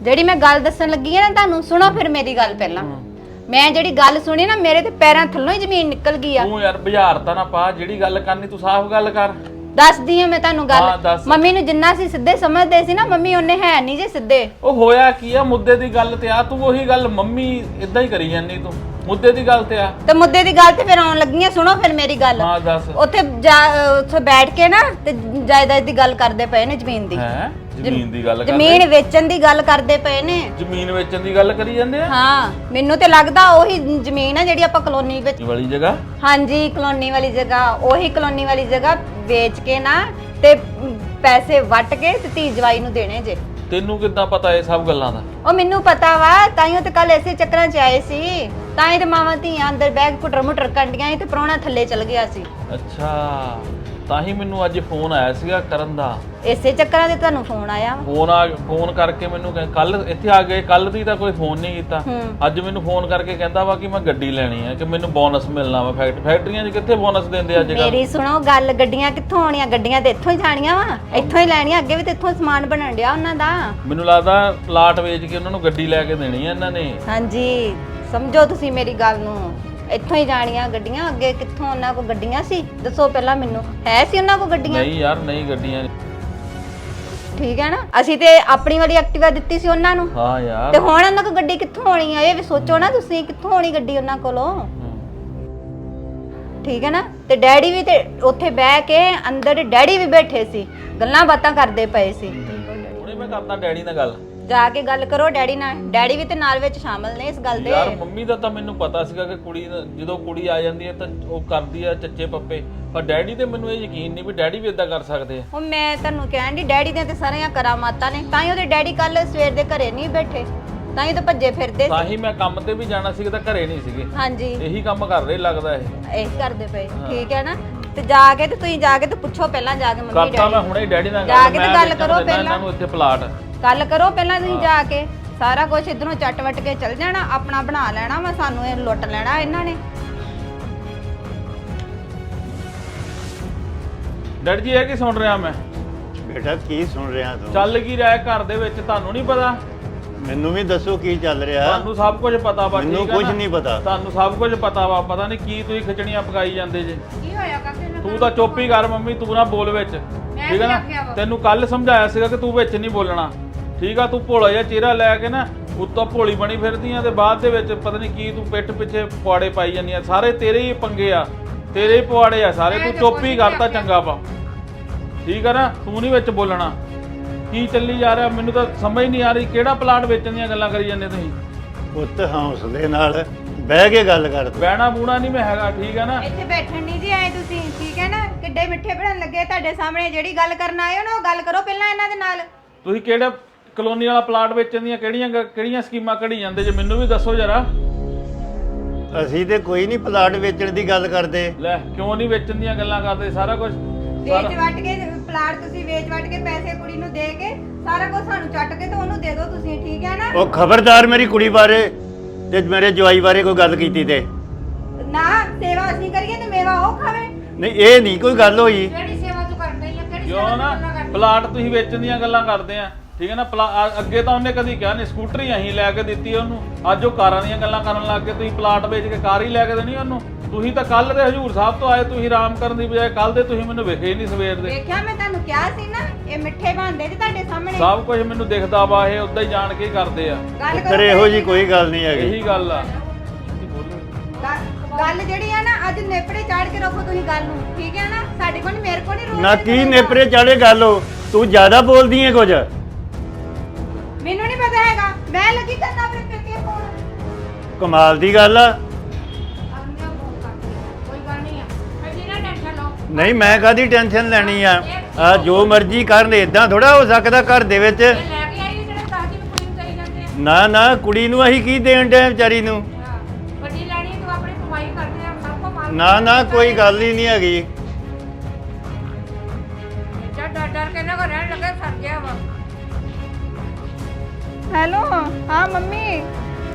S1: ਜਿਹੜੀ ਮੈਂ ਗੱਲ ਦੱਸਣ ਲੱਗੀ ਆ ਨਾ ਤੁਹਾਨੂੰ ਸੁਣੋ ਫਿਰ ਮੇਰੀ ਗੱਲ ਪਹਿਲਾਂ। ਮੈਂ ਜਿਹੜੀ ਗੱਲ ਸੁਣੀ ਨਾ ਮੇਰੇ ਤੇ ਪੈਰਾਂ ਥੱਲੋਂ ਹੀ ਜ਼ਮੀਨ ਨਿਕਲ ਗਈ ਆ।
S6: ਤੂੰ ਯਾਰ ਬੁਝਾਰ ਤਾਂ ਨਾ ਪਾ ਜਿਹੜੀ ਗੱਲ ਕਰਨੀ ਤੂੰ ਸਾਫ਼ ਗੱਲ ਕਰ।
S1: ਦੱਸਦੀ ਆ ਮੈਂ ਤੁਹਾਨੂੰ
S6: ਹਾਂ,
S1: ਗੱਲ
S6: ਦੱਸ।
S1: ਮੰਮੀ ਨੂੰ ਜਿੰਨਾ ਸੀ ਸਿੱਧੇ ਸਮਝਦੇ ਸੀ ਨਾ ਮੰਮੀ ਉਹਨੇ ਹੈ ਨਹੀਂ ਜੇ ਸਿੱਧੇ।
S6: ਉਹ ਹੋਇਆ ਕੀ ਆ? ਮੁੱਦੇ ਦੀ ਗੱਲ ਤੇ ਆ ਤੂੰ ਉਹੀ ਗੱਲ ਮੰਮੀ ਇਦਾਂ ਹੀ ਕਰੀ ਜਾਂਦੀ ਤੂੰ। ਮੁੱਦੇ ਦੀ ਗੱਲ ਤੇ ਆ।
S1: ਤੇ ਮੁੱਦੇ ਦੀ ਗੱਲ ਤੇ ਫਿਰ ਆਉਣ ਲੱਗੀਆਂ ਸੁਣੋ ਫਿਰ ਮੇਰੀ ਗੱਲ।
S6: ਹਾਂ ਦੱਸ।
S1: ਉੱਥੇ ਜਾ- ਉੱਥੇ ਬੈਠ ਕੇ ਨਾ ਤੇ ਜਾਇਦਾਦ ਦੀ ਗੱਲ ਕਰਦੇ ਪਏ ਨੇ ਜ਼ਮੀਨ ਦੀ।
S6: ਹੈ? ਜ਼ਮੀਨ ਦੀ ਗੱਲ ਕਰਦੇ
S1: ਜ਼ਮੀਨ ਵੇਚਣ ਦੀ ਗੱਲ ਕਰਦੇ ਪਏ ਨੇ।
S6: ਜ਼ਮੀਨ ਵੇਚਣ ਦੀ ਗੱਲ ਕਰੀ ਜਾਂਦੇ ਆ?
S1: ਹਾਂ ਮੈਨੂੰ ਤੇ ਲੱਗਦਾ ਉਹੀ ਜ਼ਮੀਨ ਆ ਜਿਹੜੀ ਆਪਾਂ ਕਲੋਨੀ ਵਿੱਚ
S6: ਇਹ ਵਾਲੀ ਜਗ੍ਹਾ?
S1: ਹਾਂਜੀ ਕਲੋਨੀ ਵਾਲੀ ਜਗ੍ਹਾ ਉਹੀ ਕਲੋਨੀ ਵਾਲੀ ਜਗ੍ਹਾ ਵੇਚ ਕੇ ਨਾ ਤੇ ਪੈਸੇ ਵੱਟ ਕੇ ਤੇ ਧੀ ਜਵਾਈ ਨੂੰ ਦੇਣੇ ਜੇ।
S6: ਤੈਨੂੰ ਕਿੱਦਾਂ ਪਤਾ ਇਹ ਸਭ ਗੱਲਾਂ ਦਾ?
S1: ਉਹ ਮੈਨੂੰ ਪਤਾ ਵਾ ਤਾਈਓ ਤੇ ਕੱਲ ਐਸੇ ਚੱਕਰਾਂ 'ਚ ਆਏ ਸੀ। ਤਾਂ ਹੀ ਤੇ ਮਾਵਾਂ ਧੀਆਂ ਅੰਦਰ ਬੈਗ ਕੁਟਰ ਮੁਟਰ ਕੰਡੀਆਂ ਸੀ ਤੇ ਪ੍ਰਾਹੁਣਾ ਥੱਲੇ ਚਲ ਗਿਆ ਸੀ।
S6: ਅੱਛਾ। ਤਾਂ ਹੀ ਮੈਨੂੰ ਅੱਜ ਫੋਨ ਆਇਆ ਸੀਗਾ ਕਰਨ ਦਾ।
S1: ਇਸੇ ਚੱਕਰਾਂ ਦੇ ਤੁਹਾਨੂੰ ਫੋਨ ਆਇਆ। ਵਾ
S6: ਫੋਨ ਆ ਫੋਨ ਕਰਕੇ ਮੈਨੂੰ ਕੱਲ ਇੱਥੇ ਆ ਗਏ ਕੱਲ ਦੀ ਤਾਂ ਕੋਈ ਫੋਨ ਨਹੀਂ ਕੀਤਾ।
S1: ਹੂੰ।
S6: ਅੱਜ ਮੈਨੂੰ ਫੋਨ ਕਰਕੇ ਕਹਿੰਦਾ ਵਾ ਕਿ ਮੈਂ ਗੱਡੀ ਲੈਣੀ ਹੈ ਕਿ ਮੈਨੂੰ ਬੋਨਸ ਮਿਲਣਾ ਵਾ ਫੈਕਟ ਫੈਕਟਰੀਆਂ 'ਚ ਕਿੱਥੇ ਬੋਨਸ ਦਿੰਦੇ ਅੱਜ ਕੱਲ੍ਹ?
S1: ਮੇਰੀ ਸੁਣੋ ਗੱਲ ਗੱਡੀਆਂ ਕਿੱਥੋਂ ਆਉਣੀਆਂ? ਗੱਡੀਆਂ ਤੇ ਇੱਥੋਂ ਹੀ ਜਾਣੀਆਂ ਵਾ। ਇੱਥੋਂ ਹੀ ਲੈਣੀਆਂ ਅੱਗੇ ਵੀ ਤੇ ਇੱਥੋਂ ਸਮਾਨ ਬਣਨ ਡਿਆ ਉਹਨਾਂ ਦਾ।
S6: ਮੈਨੂੰ ਲੱਗਦਾ ਪਲਾਟ ਵੇਚ ਕੇ ਉਹਨਾਂ ਨੂੰ ਗੱਡੀ ਲੈ ਕੇ ਦੇਣੀ ਹੈ ਇਹਨਾਂ ਨੇ।
S1: ਹਾਂਜੀ ਸਮਝੋ ਤੁਸੀਂ ਮੇਰੀ ਗੱਲ ਨੂੰ। ਇੱਥੋਂ ਹੀ ਜਾਣੀਆਂ ਗੱਡੀਆਂ ਅੱਗੇ ਕਿੱਥੋਂ ਉਹਨਾਂ ਕੋਲ ਗੱਡੀਆਂ ਸੀ? ਦੱਸੋ ਪਹਿਲਾਂ ਮੈਨੂੰ। ਹੈ ਸੀ ਉਹਨਾਂ ਕੋਲ ਗੱਡੀਆਂ?
S6: ਨਹੀਂ ਯਾਰ ਨਹੀਂ ਗੱਡੀਆਂ।
S1: ਠੀਕ ਹੈ ਨਾ? ਅਸੀਂ ਤੇ ਆਪਣੀ ਵਾਲੀ ਐਕਟਿਵਾ ਦਿੱਤੀ ਸੀ ਉਹਨਾਂ ਨੂੰ।
S6: ਹਾਂ ਯਾਰ।
S1: ਤੇ ਹੁਣ ਉਹਨਾਂ ਕੋਲ ਗੱਡੀ ਕਿੱਥੋਂ ਆਉਣੀ ਆ? ਇਹ ਵੀ ਸੋਚੋ ਨਾ ਤੁਸੀਂ ਕਿੱਥੋਂ ਆਉਣੀ ਗੱਡੀ ਉਹਨਾਂ ਕੋਲੋਂ। ਠੀਕ ਹੈ ਨਾ? ਤੇ ਡੈਡੀ ਵੀ ਤੇ ਉੱਥੇ ਬਹਿ ਕੇ ਅੰਦਰ ਡੈਡੀ ਵੀ ਬੈਠੇ ਸੀ। ਗੱਲਾਂ ਬਾਤਾਂ ਕਰਦੇ ਪਏ ਸੀ।
S6: ਹੁਣੇ ਮੈਂ ਕਰਦਾ ਡੈਡੀ ਨਾਲ ਗੱਲ।
S1: ਜਾ ਕੇ ਗੱਲ ਕਰੋ ਡੈਡੀ ਨਾਲ। ਡੈਡੀ ਵੀ ਤੇ ਨਾਲ ਵਿੱਚ ਸ਼ਾਮਲ ਨੇ ਇਸ ਗੱਲ ਦੇ।
S6: ਯਾਰ ਮੰਮੀ ਦਾ ਤਾਂ ਮੈਨੂੰ ਪਤਾ ਸੀਗਾ ਕਿ ਕੁੜੀ ਦਾ- ਜਦੋਂ ਕੁੜੀ ਆ ਜਾਂਦੀ ਹੈ ਤਾਂ ਉਹ ਕਰਦੀ ਆ ਚੱਚੇ ਪੱਪੇ। ਪਰ ਡੈਡੀ ਤੇ ਮੈਨੂੰ ਇਹ ਯਕੀਨ ਨਹੀਂ ਵੀ ਡੈਡੀ ਵੀ ਇਦਾਂ ਕਰ ਸਕਦੇ ਆ।
S1: ਹੁਣ ਮੈਂ ਤੁਹਾਨੂੰ ਕਹਿਣ ਦੀ ਡੈਡੀ ਦੀਆਂ ਤੇ ਸਾਰੀਆਂ ਕਰਾਮਾਤਾਂ ਨੇ। ਤਾਂ ਹੀ ਉਹਦੇ ਡੈਡੀ ਕੱਲ ਸਵੇਰ ਦੇ ਘਰੇ ਨਹੀਂ ਬੈਠੇ। ਤਾਂ ਹੀ ਤਾਂ ਭੱਜੇ ਫਿਰਦੇ
S6: ਤਾਂ
S1: ਸੀ
S6: ਹੀ ਮੈਂ ਕੰਮ ਤੇ ਵੀ ਜਾਣਾ ਸੀਗਾ ਤਾਂ ਘਰੇ ਨਹੀਂ ਸੀਗੇ।
S1: ਹਾਂਜੀ।
S6: ਇਹੀ ਕੰਮ ਕਰ ਰਹੇ ਲੱਗਦਾ ਇਹ।
S1: ਇਹ ਕਰਦੇ ਪਏ ਠੀਕ ਹੈ ਨਾ? ਤੇ ਜਾ ਕੇ ਤੇ ਤੁਸੀਂ ਜਾ ਕੇ ਤੇ ਪੁੱਛੋ ਪਹਿਲਾਂ ਜਾ ਕੇ ਮੰਮੀ
S6: ਕਰਤਾ ਮੈਂ
S1: ਡੈਡੀ
S6: ਹੁਣੇ ਡੈਡੀ ਨਾਲ
S1: ਜਾ ਕੇ ਤੇ
S6: ਮੈਂ
S1: ਗੱਲ
S6: ਵੇਚਣ
S1: ਕਰੋ
S6: ਦੇਣਾ
S1: ਪਹਿਲਾਂ।
S6: ਇਹਨਾਂ ਨੂੰ ਇੱਥੇ ਪਲਾਟ।
S1: ਗੱਲ ਕਰੋ ਪਹਿਲਾਂ ਤੁਸੀਂ ਜਾ ਕੇ ਸਾਰਾ ਕੁਝ ਇਧਰੋਂ ਚੱਟ ਵੱਟ ਕੇ ਚੱਲ ਜਾਣਾ ਆਪਣਾ ਬਣਾ ਲੈਣਾ ਵਾ ਸਾਨੂੰ ਇਹ ਲੁੱਟ ਲੈਣਾ ਇਹਨਾਂ ਨੇ।
S6: ਡੈਡੀ ਜੀ ਇਹ ਕੀ ਸੁਣ ਰਿਹਾ ਮੈਂ?
S5: ਬੇਟਾ ਕੀ ਸੁਣ ਰਿਹਾ ਤੂੰ?
S6: ਚੱਲ ਕੀ ਰਿਹਾ ਹੈ ਘਰ ਦੇ ਵਿੱਚ ਤੁਹਾਨੂੰ ਨਹੀਂ ਪਤਾ?
S5: ਮੈਨੂੰ ਵੀ ਦੱਸੋ ਕੀ ਚੱਲ ਰਿਹਾ।
S6: ਤੁਹਾਨੂੰ ਸਭ ਕੁਝ ਪਤਾ ਵਾ
S5: ਮੈਨੂੰ
S6: ਠੀਕ ਆ
S5: ਕੁਝ
S6: ਨਾ?
S5: ਨਹੀਂ ਪਤਾ।
S6: ਤੁਹਾਨੂੰ ਸਭ ਕੁਝ ਪਤਾ ਵਾ ਪਤਾ ਨਹੀਂ ਕੀ ਤੁਸੀਂ ਖਿਚੜੀਆਂ ਪਕਾਈ ਜਾਂਦੇ ਜੇ।
S4: ਕੀ ਹੋਇਆ ਕਾਕੇ? ਨੇ
S6: ਤੂੰ ਤਾਂ ਚੁੱਪ ਹੀ ਕਰ ਮੰਮੀ ਤੂੰ ਨਾ ਬੋਲ ਵਿੱਚ। ਠੀਕ ਹੈ
S4: ਕੀ ਆਖਿਆ
S6: ਨਾ? ਤੈਨੂੰ ਕੱਲ ਸਮਝਾਇਆ ਸੀਗਾ ਕਿ ਤੂੰ ਵਿੱਚ ਨਹੀਂ ਬੋਲਣਾ। ਠੀਕ ਆ ਤੂੰ ਭੋਲਾ ਜਿਹਾ ਚਿਹਰਾ ਲੈ ਕੇ ਨਾ ਉੱਤੋਂ ਭੋਲੀ ਬਣੀ ਫਿਰਦੀ ਆ ਤੇ ਬਾਅਦ ਦੇ ਵਿੱਚ ਪਤਾ ਨਹੀਂ ਕੀ ਤੂੰ ਪਿੱਠ ਪਿੱਛੇ ਪੁਆੜੇ ਪਾਈ ਜਾਂਦੀ ਆ। ਸਾਰੇ ਤੇਰੇ ਹੀ ਪੰਗੇ ਆ ਤੇਰੇ ਹੀ ਪੁਆੜੇ ਆ ਸਾਰੇ ਤੂੰ ਚੁੱਪ ਹੀ ਕਰਤਾ ਚੰਗਾ ਪਾ ਠੀਕ ਆ ਨਾ ਤੂੰ ਨਹੀਂ ਵਿੱਚ ਬੋਲਣਾ। ਕੀ ਚੱਲੀ ਜਾ ਰਿਹਾ ਮੈਨੂੰ ਤਾਂ ਸਮਝ ਨਹੀਂ ਆ ਰਹੀ ਕਿਹੜਾ ਪਲਾਟ ਵੇਚਣ ਦੀਆਂ ਗੱਲਾਂ ਕਰੀ ਜਾਂਦੇ ਤੁਸੀਂ।
S5: ਪੁੱਤ ਹੌਸਲੇ ਨਾਲ ਬਹਿ ਕੇ ਗੱਲ ਕਰ ਤੂੰ।
S6: ਬਹਿਣਾ ਬੂਣਾ ਨਹੀਂ ਮੈਂ ਹੈਗਾ ਠੀਕ ਆ ਨਾ।
S1: ਇੱਥੇ ਬੈਠਣ ਨਹੀਂ ਜੀ ਆਏ ਤੁਸੀਂ ਠੀਕ ਹੈ ਨਾ? ਕਿੱਡੇ ਮਿੱਠੇ ਬਣਨ ਲੱਗੇ ਤੁਹਾਡੇ ਸਾਹਮਣੇ ਜਿਹੜੀ ਗੱਲ ਕਰਨ ਆਏ ਹੋ ਨਾ ਉਹ ਗੱਲ ਕਰੋ ਪਹਿਲਾਂ ਇਹਨਾਂ ਦੇ ਨਾਲ।
S6: ਤੁਸੀਂ ਕਿਹੜਾ ਕਲੋਨੀ ਵਾਲਾ ਪਲਾਟ ਵੇਚਣ ਦੀਆਂ ਕਿਹੜੀਆਂ ਗ- ਕਿਹੜੀਆਂ ਸਕੀਮਾਂ ਘੜੀ ਜਾਂਦੇ? ਜੇ ਮੈਨੂੰ ਵੀ ਦੱਸੋ ਜਰਾ।
S5: ਅਸੀਂ ਤੇ ਕੋਈ ਨਹੀਂ ਪਲਾਟ ਵੇਚਣ ਦੀ ਗੱਲ ਕਰਦੇ।
S6: ਲੈ ਕਿਉਂ ਨਹੀਂ ਵੇਚਣ ਦੀਆਂ ਗੱਲਾਂ ਕਰਦੇ? ਸਾਰਾ ਕੁਝ
S1: ਵੇਚ ਵੱਟ ਕੇ ਪਲਾਟ ਤੁਸੀਂ ਵੇਚ ਵੱਟ ਕੇ ਪੈਸੇ ਕੁੜੀ ਨੂੰ ਦੇ ਕੇ ਸਾਰਾ ਕੁਝ ਸਾਨੂੰ ਚੱਟ ਕੇ ਤੇ ਉਹਨੂੰ ਦੇ ਦਿਓ ਤੁਸੀਂ ਠੀਕ ਹੈ ਨਾ?
S5: ਉਹ ਖਬਰਦਾਰ ਮੇਰੀ ਕੁੜੀ ਬਾਰੇ ਤੇ ਮੇਰੇ ਜਵਾਈ ਬਾਰੇ ਕੋਈ ਗੱਲ ਕੀਤੀ ਤੇ।
S1: ਨਾ ਸੇਵਾ ਅਸੀਂ ਕਰੀਏ ਤੇ ਮੇਵਾ ਉਹ ਖਾਵੇ।
S5: ਨਹੀਂ ਇਹ ਨਹੀਂ ਕੋਈ ਗੱਲ ਹੋਈ।
S4: ਕਿਹੜੀ ਸੇਵਾ ਤੂੰ ਕਰਦਾ ਹੀ ਆ ਕਿਹੜੀ ਸੇਵਾ
S6: ਕਿਉਂ
S4: ਤੂੰ
S6: ਨਾ?
S4: ਕਰਦਾ ਕਰਦਾ?
S6: ਪਲਾਟ ਤੁਸੀਂ ਵੇਚਣ ਦੀਆਂ ਗੱਲਾਂ ਕਰਦੇ ਆ। ਠੀਕ ਹੈ ਨਾ? ਪਲਾ- ਅ- ਅੱਗੇ ਤਾਂ ਉਹਨੇ ਕਦੀ ਕਿਹਾ ਨਹੀਂ ਸਕੂਟਰੀ ਅਸੀਂ ਲੈ ਕੇ ਦਿੱਤੀ ਉਹਨੂੰ। ਅੱਜ ਉਹ ਕਾਰਾਂ ਦੀਆਂ ਗੱਲਾਂ ਕਰਨ ਲੱਗ ਗਏ ਤੁਸੀਂ ਪਲਾਟ ਵੇਚ ਕੇ ਕਾਰ ਹੀ ਲੈ ਕੇ ਦੇਣੀ ਉਹਨੂੰ। ਤੁਸੀਂ ਤਾਂ ਕੱਲ ਦੇ ਹਜੂਰ ਸਾਹਿਬ ਤੋਂ ਆਏ ਤੁਸੀਂ ਆਰਾਮ ਕਰਨ ਦੀ ਬਜਾਏ ਕੱਲ ਦੇ ਤੁਸੀਂ ਮੈਨੂੰ ਵੇਖੇ ਹੀ ਨਹੀਂ ਸਵੇਰ ਦੇ।
S1: ਵੇਖਿਆ ਮੈਂ ਤੁਹਾਨੂੰ ਕਿਹਾ ਸੀ ਨਾ ਇਹ ਮਿੱਠੇ ਬਣਦੇ ਜੀ ਤੁਹਾਡੇ ਸਾਹਮਣੇ।
S6: ਸਭ ਕੁਝ ਮੈਨੂੰ ਦਿਖਦਾ ਵਾ ਇਹ ਉਦਾਂ ਹੀ ਜਾਣ ਕੇ ਹੀ ਕਰਦੇ ਆ।
S1: ਗੱਲ
S5: ਇਹੋ ਜੀ ਕੋਈ ਗੱਲ ਨਹੀਂ ਹੈਗੀ।
S6: ਇਹੀ ਗੱਲ ਆ।
S1: ਗੱਲ- ਗੱਲ ਜਿਹੜੀ ਆ ਨਾ ਅੱਜ ਨੇਪੜੇ ਚਾੜ ਕੇ ਰੱਖੋ ਤੁਸੀਂ ਗੱਲ ਨੂੰ। ਠੀਕ ਹੈ ਨਾ? ਸਾਡੇ ਕੋਲ ਨੀ ਮੇਰੇ ਕੋਲ ਨਹੀਂ ਰੋਜ਼
S5: ਨਾ ਕੀ। ਨੇਪਰੇ ਚਾੜੇ ਗੱਲ ਹੋ? ਤੂੰ ਜ਼ਿਆਦਾ ਬੋਲਦੀ ਹੈ ਕੁਝ?
S1: ਮੈਨੂੰ ਨਹੀਂ ਪਤਾ ਹੈਗਾ। ਮੈਂ ਲੱਗੀ ਕਰਨਾ ਆਪਣੇ ਪੇਕੇ ਫੋਨ
S5: ਕਮਾਲ ਦੀ ਗੱਲ ਆ।
S4: ਆਉਂਦਿਆਂ ਫੋਨ ਕਰਦੀ ਆ। ਕੋਈ ਗੱਲ ਨਹੀਂ ਆ। ਐਡੀ ਨਾ ਟੈਨਸ਼ਨ
S5: ਨਹੀਂ ਮੈਂ ਕਾਦੀ ਟੈਨਸ਼ਨ ਲੈਣੀ ਆ? ਆ ਜੋ ਮਰਜ਼ੀ ਕਰਨ ਇਦਾਂ ਥੋੜਾ ਹੋ ਸਕਦਾ ਘਰ ਦੇ ਵਿੱਚ।
S4: ਇਹ ਲੈ ਕੇ ਆਈ ਜਿਹੜੇ ਦਸ ਦਿਨ ਕੁੜੀ ਨੂੰ ਦੇਈ ਜਾਂਦੇ ਆ।
S5: ਨਾ ਨਾ ਕੁੜੀ ਨੂੰ ਅਸੀਂ ਕੀ ਦੇਣ ਦੇ ਵਿਚਾਰੀ ਨੂੰ?
S4: ਹਾਂ। ਵੱਡੀ ਲੈਣੀ ਤੂੰ ਆਪਣੀ ਕਮਾਈ ਕਰਦੇ ਆ ਸਭ ਕੋ ਮਾਲ
S5: ਨਾ ਨਾ ਕੋਈ ਗੱਲ ਹੀ ਨਹੀਂ ਹੈਗੀ।
S1: ਹੈਲੋ ਹਾਂ ਮੰਮੀ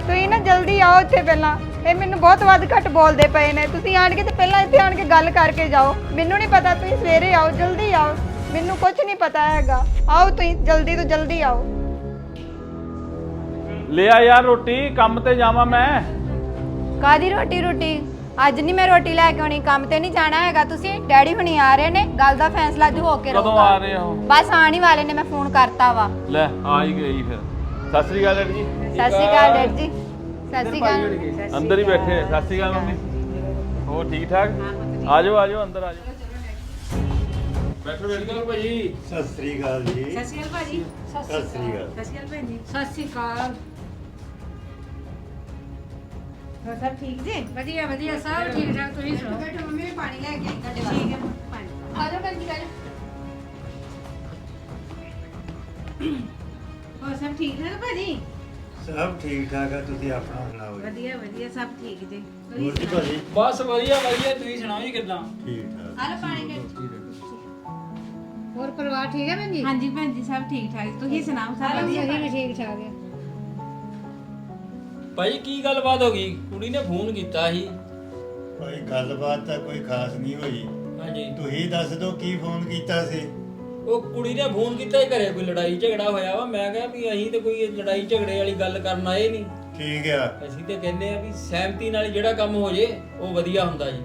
S1: ਤੁਸੀਂ ਨਾ ਜਲਦੀ ਆਓ ਇੱਥੇ ਪਹਿਲਾਂ। ਇਹ ਮੈਨੂੰ ਬਹੁਤ ਵੱਧ ਘੱਟ ਬੋਲਦੇ ਪਏ ਨੇ। ਤੁਸੀਂ ਆਣ ਕੇ ਤੇ ਪਹਿਲਾਂ ਇੱਥੇ ਆਣ ਕੇ ਗੱਲ ਕਰਕੇ ਜਾਓ। ਮੈਨੂੰ ਨਹੀਂ ਪਤਾ ਤੁਸੀਂ ਸਵੇਰੇ ਆਓ ਜਲਦੀ ਆਓ। ਮੈਨੂੰ ਕੁਝ ਨਹੀਂ ਪਤਾ ਹੈਗਾ। ਆਓ ਤੁਸੀਂ ਜਲਦੀ ਤੋਂ ਜਲਦੀ ਆਓ।
S6: ਲਿਆ ਯਾਰ ਰੋਟੀ ਕੰਮ ਤੇ ਜਾਵਾਂ ਮੈਂ।
S1: ਕਾਦੀ ਰੋਟੀ ਰੋਟੀ? ਅੱਜ ਨਹੀਂ ਮੈਂ ਰੋਟੀ ਲੈ ਕੇ ਆਉਣੀ ਕੰਮ ਤੇ ਨਹੀਂ ਜਾਣਾ ਹੈਗਾ। ਤੁਸੀਂ ਡੈਡੀ ਹੁਣੀ ਆ ਰਹੇ ਨੇ ਗੱਲ ਦਾ ਫੈਸਲਾ ਅੱਜ ਹੋ ਕੇ
S6: ਕਦੋਂ
S1: ਰਹੂਗਾ।
S6: ਆ ਰਹੇ ਹੋ?
S1: ਬਸ ਆਉਣ ਹੀ ਵਾਲੇ ਨੇ ਮੈਂ ਫੋਨ ਕਰਤਾ ਵਾ।
S6: ਲੈ ਆ ਹੀ ਗਈ ਫਿਰ। ਸਤਿ ਸ੍ਰੀ ਅਕਾਲ ਡੈਡੀ ਜੀ
S1: ਸਤਿ ਸ਼੍ਰੀ ਅਕਾਲ ਡੈਡੀ ਜੀ ਸਤਿ ਸ਼੍ਰੀ ਅਕਾਲ
S6: ਅੰਦਰ ਹੀ ਬੈਠੇ ਸਤਿ ਸ੍ਰੀ ਅਕਾਲ ਮੰਮੀ ਹੋਰ ਠੀਕ ਠਾਕ ਆ ਜਾਓ ਆ ਜਾਓ ਅੰਦਰ ਆ ਜਾਓ ਬੈਠੋ ਬੈਠੋ ਭਾਜੀ
S5: ਸਤਿ ਸ੍ਰੀ ਅਕਾਲ ਜੀ
S4: ਸਤਿ ਸ਼੍ਰੀ ਅਕਾਲ ਭਾਜੀ
S5: ਸਤਿ ਸ੍ਰੀ ਅਕਾਲ
S4: ਸਤਿ ਸ਼੍ਰੀ ਅਕਾਲ ਭੈਣ ਜੀ ਸਤਿ ਸ਼੍ਰੀ ਅਕਾਲ ਹੋਰ ਸਭ ਠੀਕ ਜੀ ਵਧੀਆ ਵਧੀਆ ਸਭ ਠੀਕ ਠਾਕ ਤੁਸੀਂ ਸੁਣਾਓ
S1: ਬੈਠੋ ਮੰਮੀ ਪਾਣੀ ਲੈ ਕੇ ਆਈ ਤੁਹਾਡੇ
S4: ਠੀਕ ਹੈ ਪਾਣੀ
S2: ਆ ਜਾਓ ਭੈਣ ਜੀ ਆ ਜਾਓ
S4: ਹੋਰ ਸਭ ਠੀਕ ਠਾਕ ਭਾਜੀ?
S5: ਸਭ ਠੀਕ ਠਾਕ ਆ ਤੁਸੀਂ ਆਪਣਾ ਸੁਣਾਓ ਜੀ?
S4: ਵਧੀਆ ਵਧੀਆ ਸਭ ਠੀਕ ਜੀ।
S5: ਹੋਰ ਜੀ ਭਾਜੀ?
S7: ਬਸ ਵਧੀਆ ਵਧੀਆ ਤੁਸੀਂ ਸੁਣਾਓ ਜੀ ਕਿੱਦਾਂ?
S5: ਠੀਕ ਠਾਕ।
S2: ਲਓ ਪਾਣੀ ਦੇ
S4: ਹੋਰ ਪਰਿਵਾਰ ਠੀਕ ਹੈ ਭੈਣ ਜੀ?
S1: ਹਾਂਜੀ ਭੈਣ ਜੀ ਸਭ ਠੀਕ ਠਾਕ। ਤੁਸੀਂ ਸੁਣਾਓ ਸਭ
S4: ਵਧੀਆ ਅਸੀਂ ਵੀ ਠੀਕ ਠਾਕ ਹੈ
S7: ਭਾਈ ਕੀ ਗੱਲਬਾਤ ਹੋ ਗਈ? ਕੁੜੀ ਨੇ ਫੋਨ ਕੀਤਾ ਸੀ।
S5: ਕੋਈ ਗੱਲਬਾਤ ਤਾਂ ਕੋਈ ਖਾਸ ਨਹੀਂ ਹੋਈ।
S7: ਹਾਂਜੀ।
S5: ਤੁਸੀਂ ਦੱਸ ਦਿਓ ਕੀ ਫੋਨ ਕੀਤਾ ਸੀ?
S7: ਉਹ ਕੁੜੀ ਨੇ ਫੋਨ ਕੀਤਾ ਹੀ ਘਰੇ ਕੋਈ ਲੜਾਈ ਝਗੜਾ ਹੋਇਆ ਵਾ। ਮੈਂ ਕਿਹਾ ਵੀ ਅਸੀਂ ਤੇ ਕੋਈ ਲੜਾਈ ਝਗੜੇ ਵਾਲੀ ਗੱਲ ਕਰਨ ਆਏ ਨਹੀਂ।
S5: ਠੀਕ ਆ।
S7: ਅਸੀਂ ਤੇ ਕਹਿੰਦੇ ਆ ਵੀ ਸਹਿਮਤੀ ਨਾਲ ਜਿਹੜਾ ਕੰਮ ਹੋ ਜੇ ਉਹ ਵਧੀਆ ਹੁੰਦਾ ਜੀ।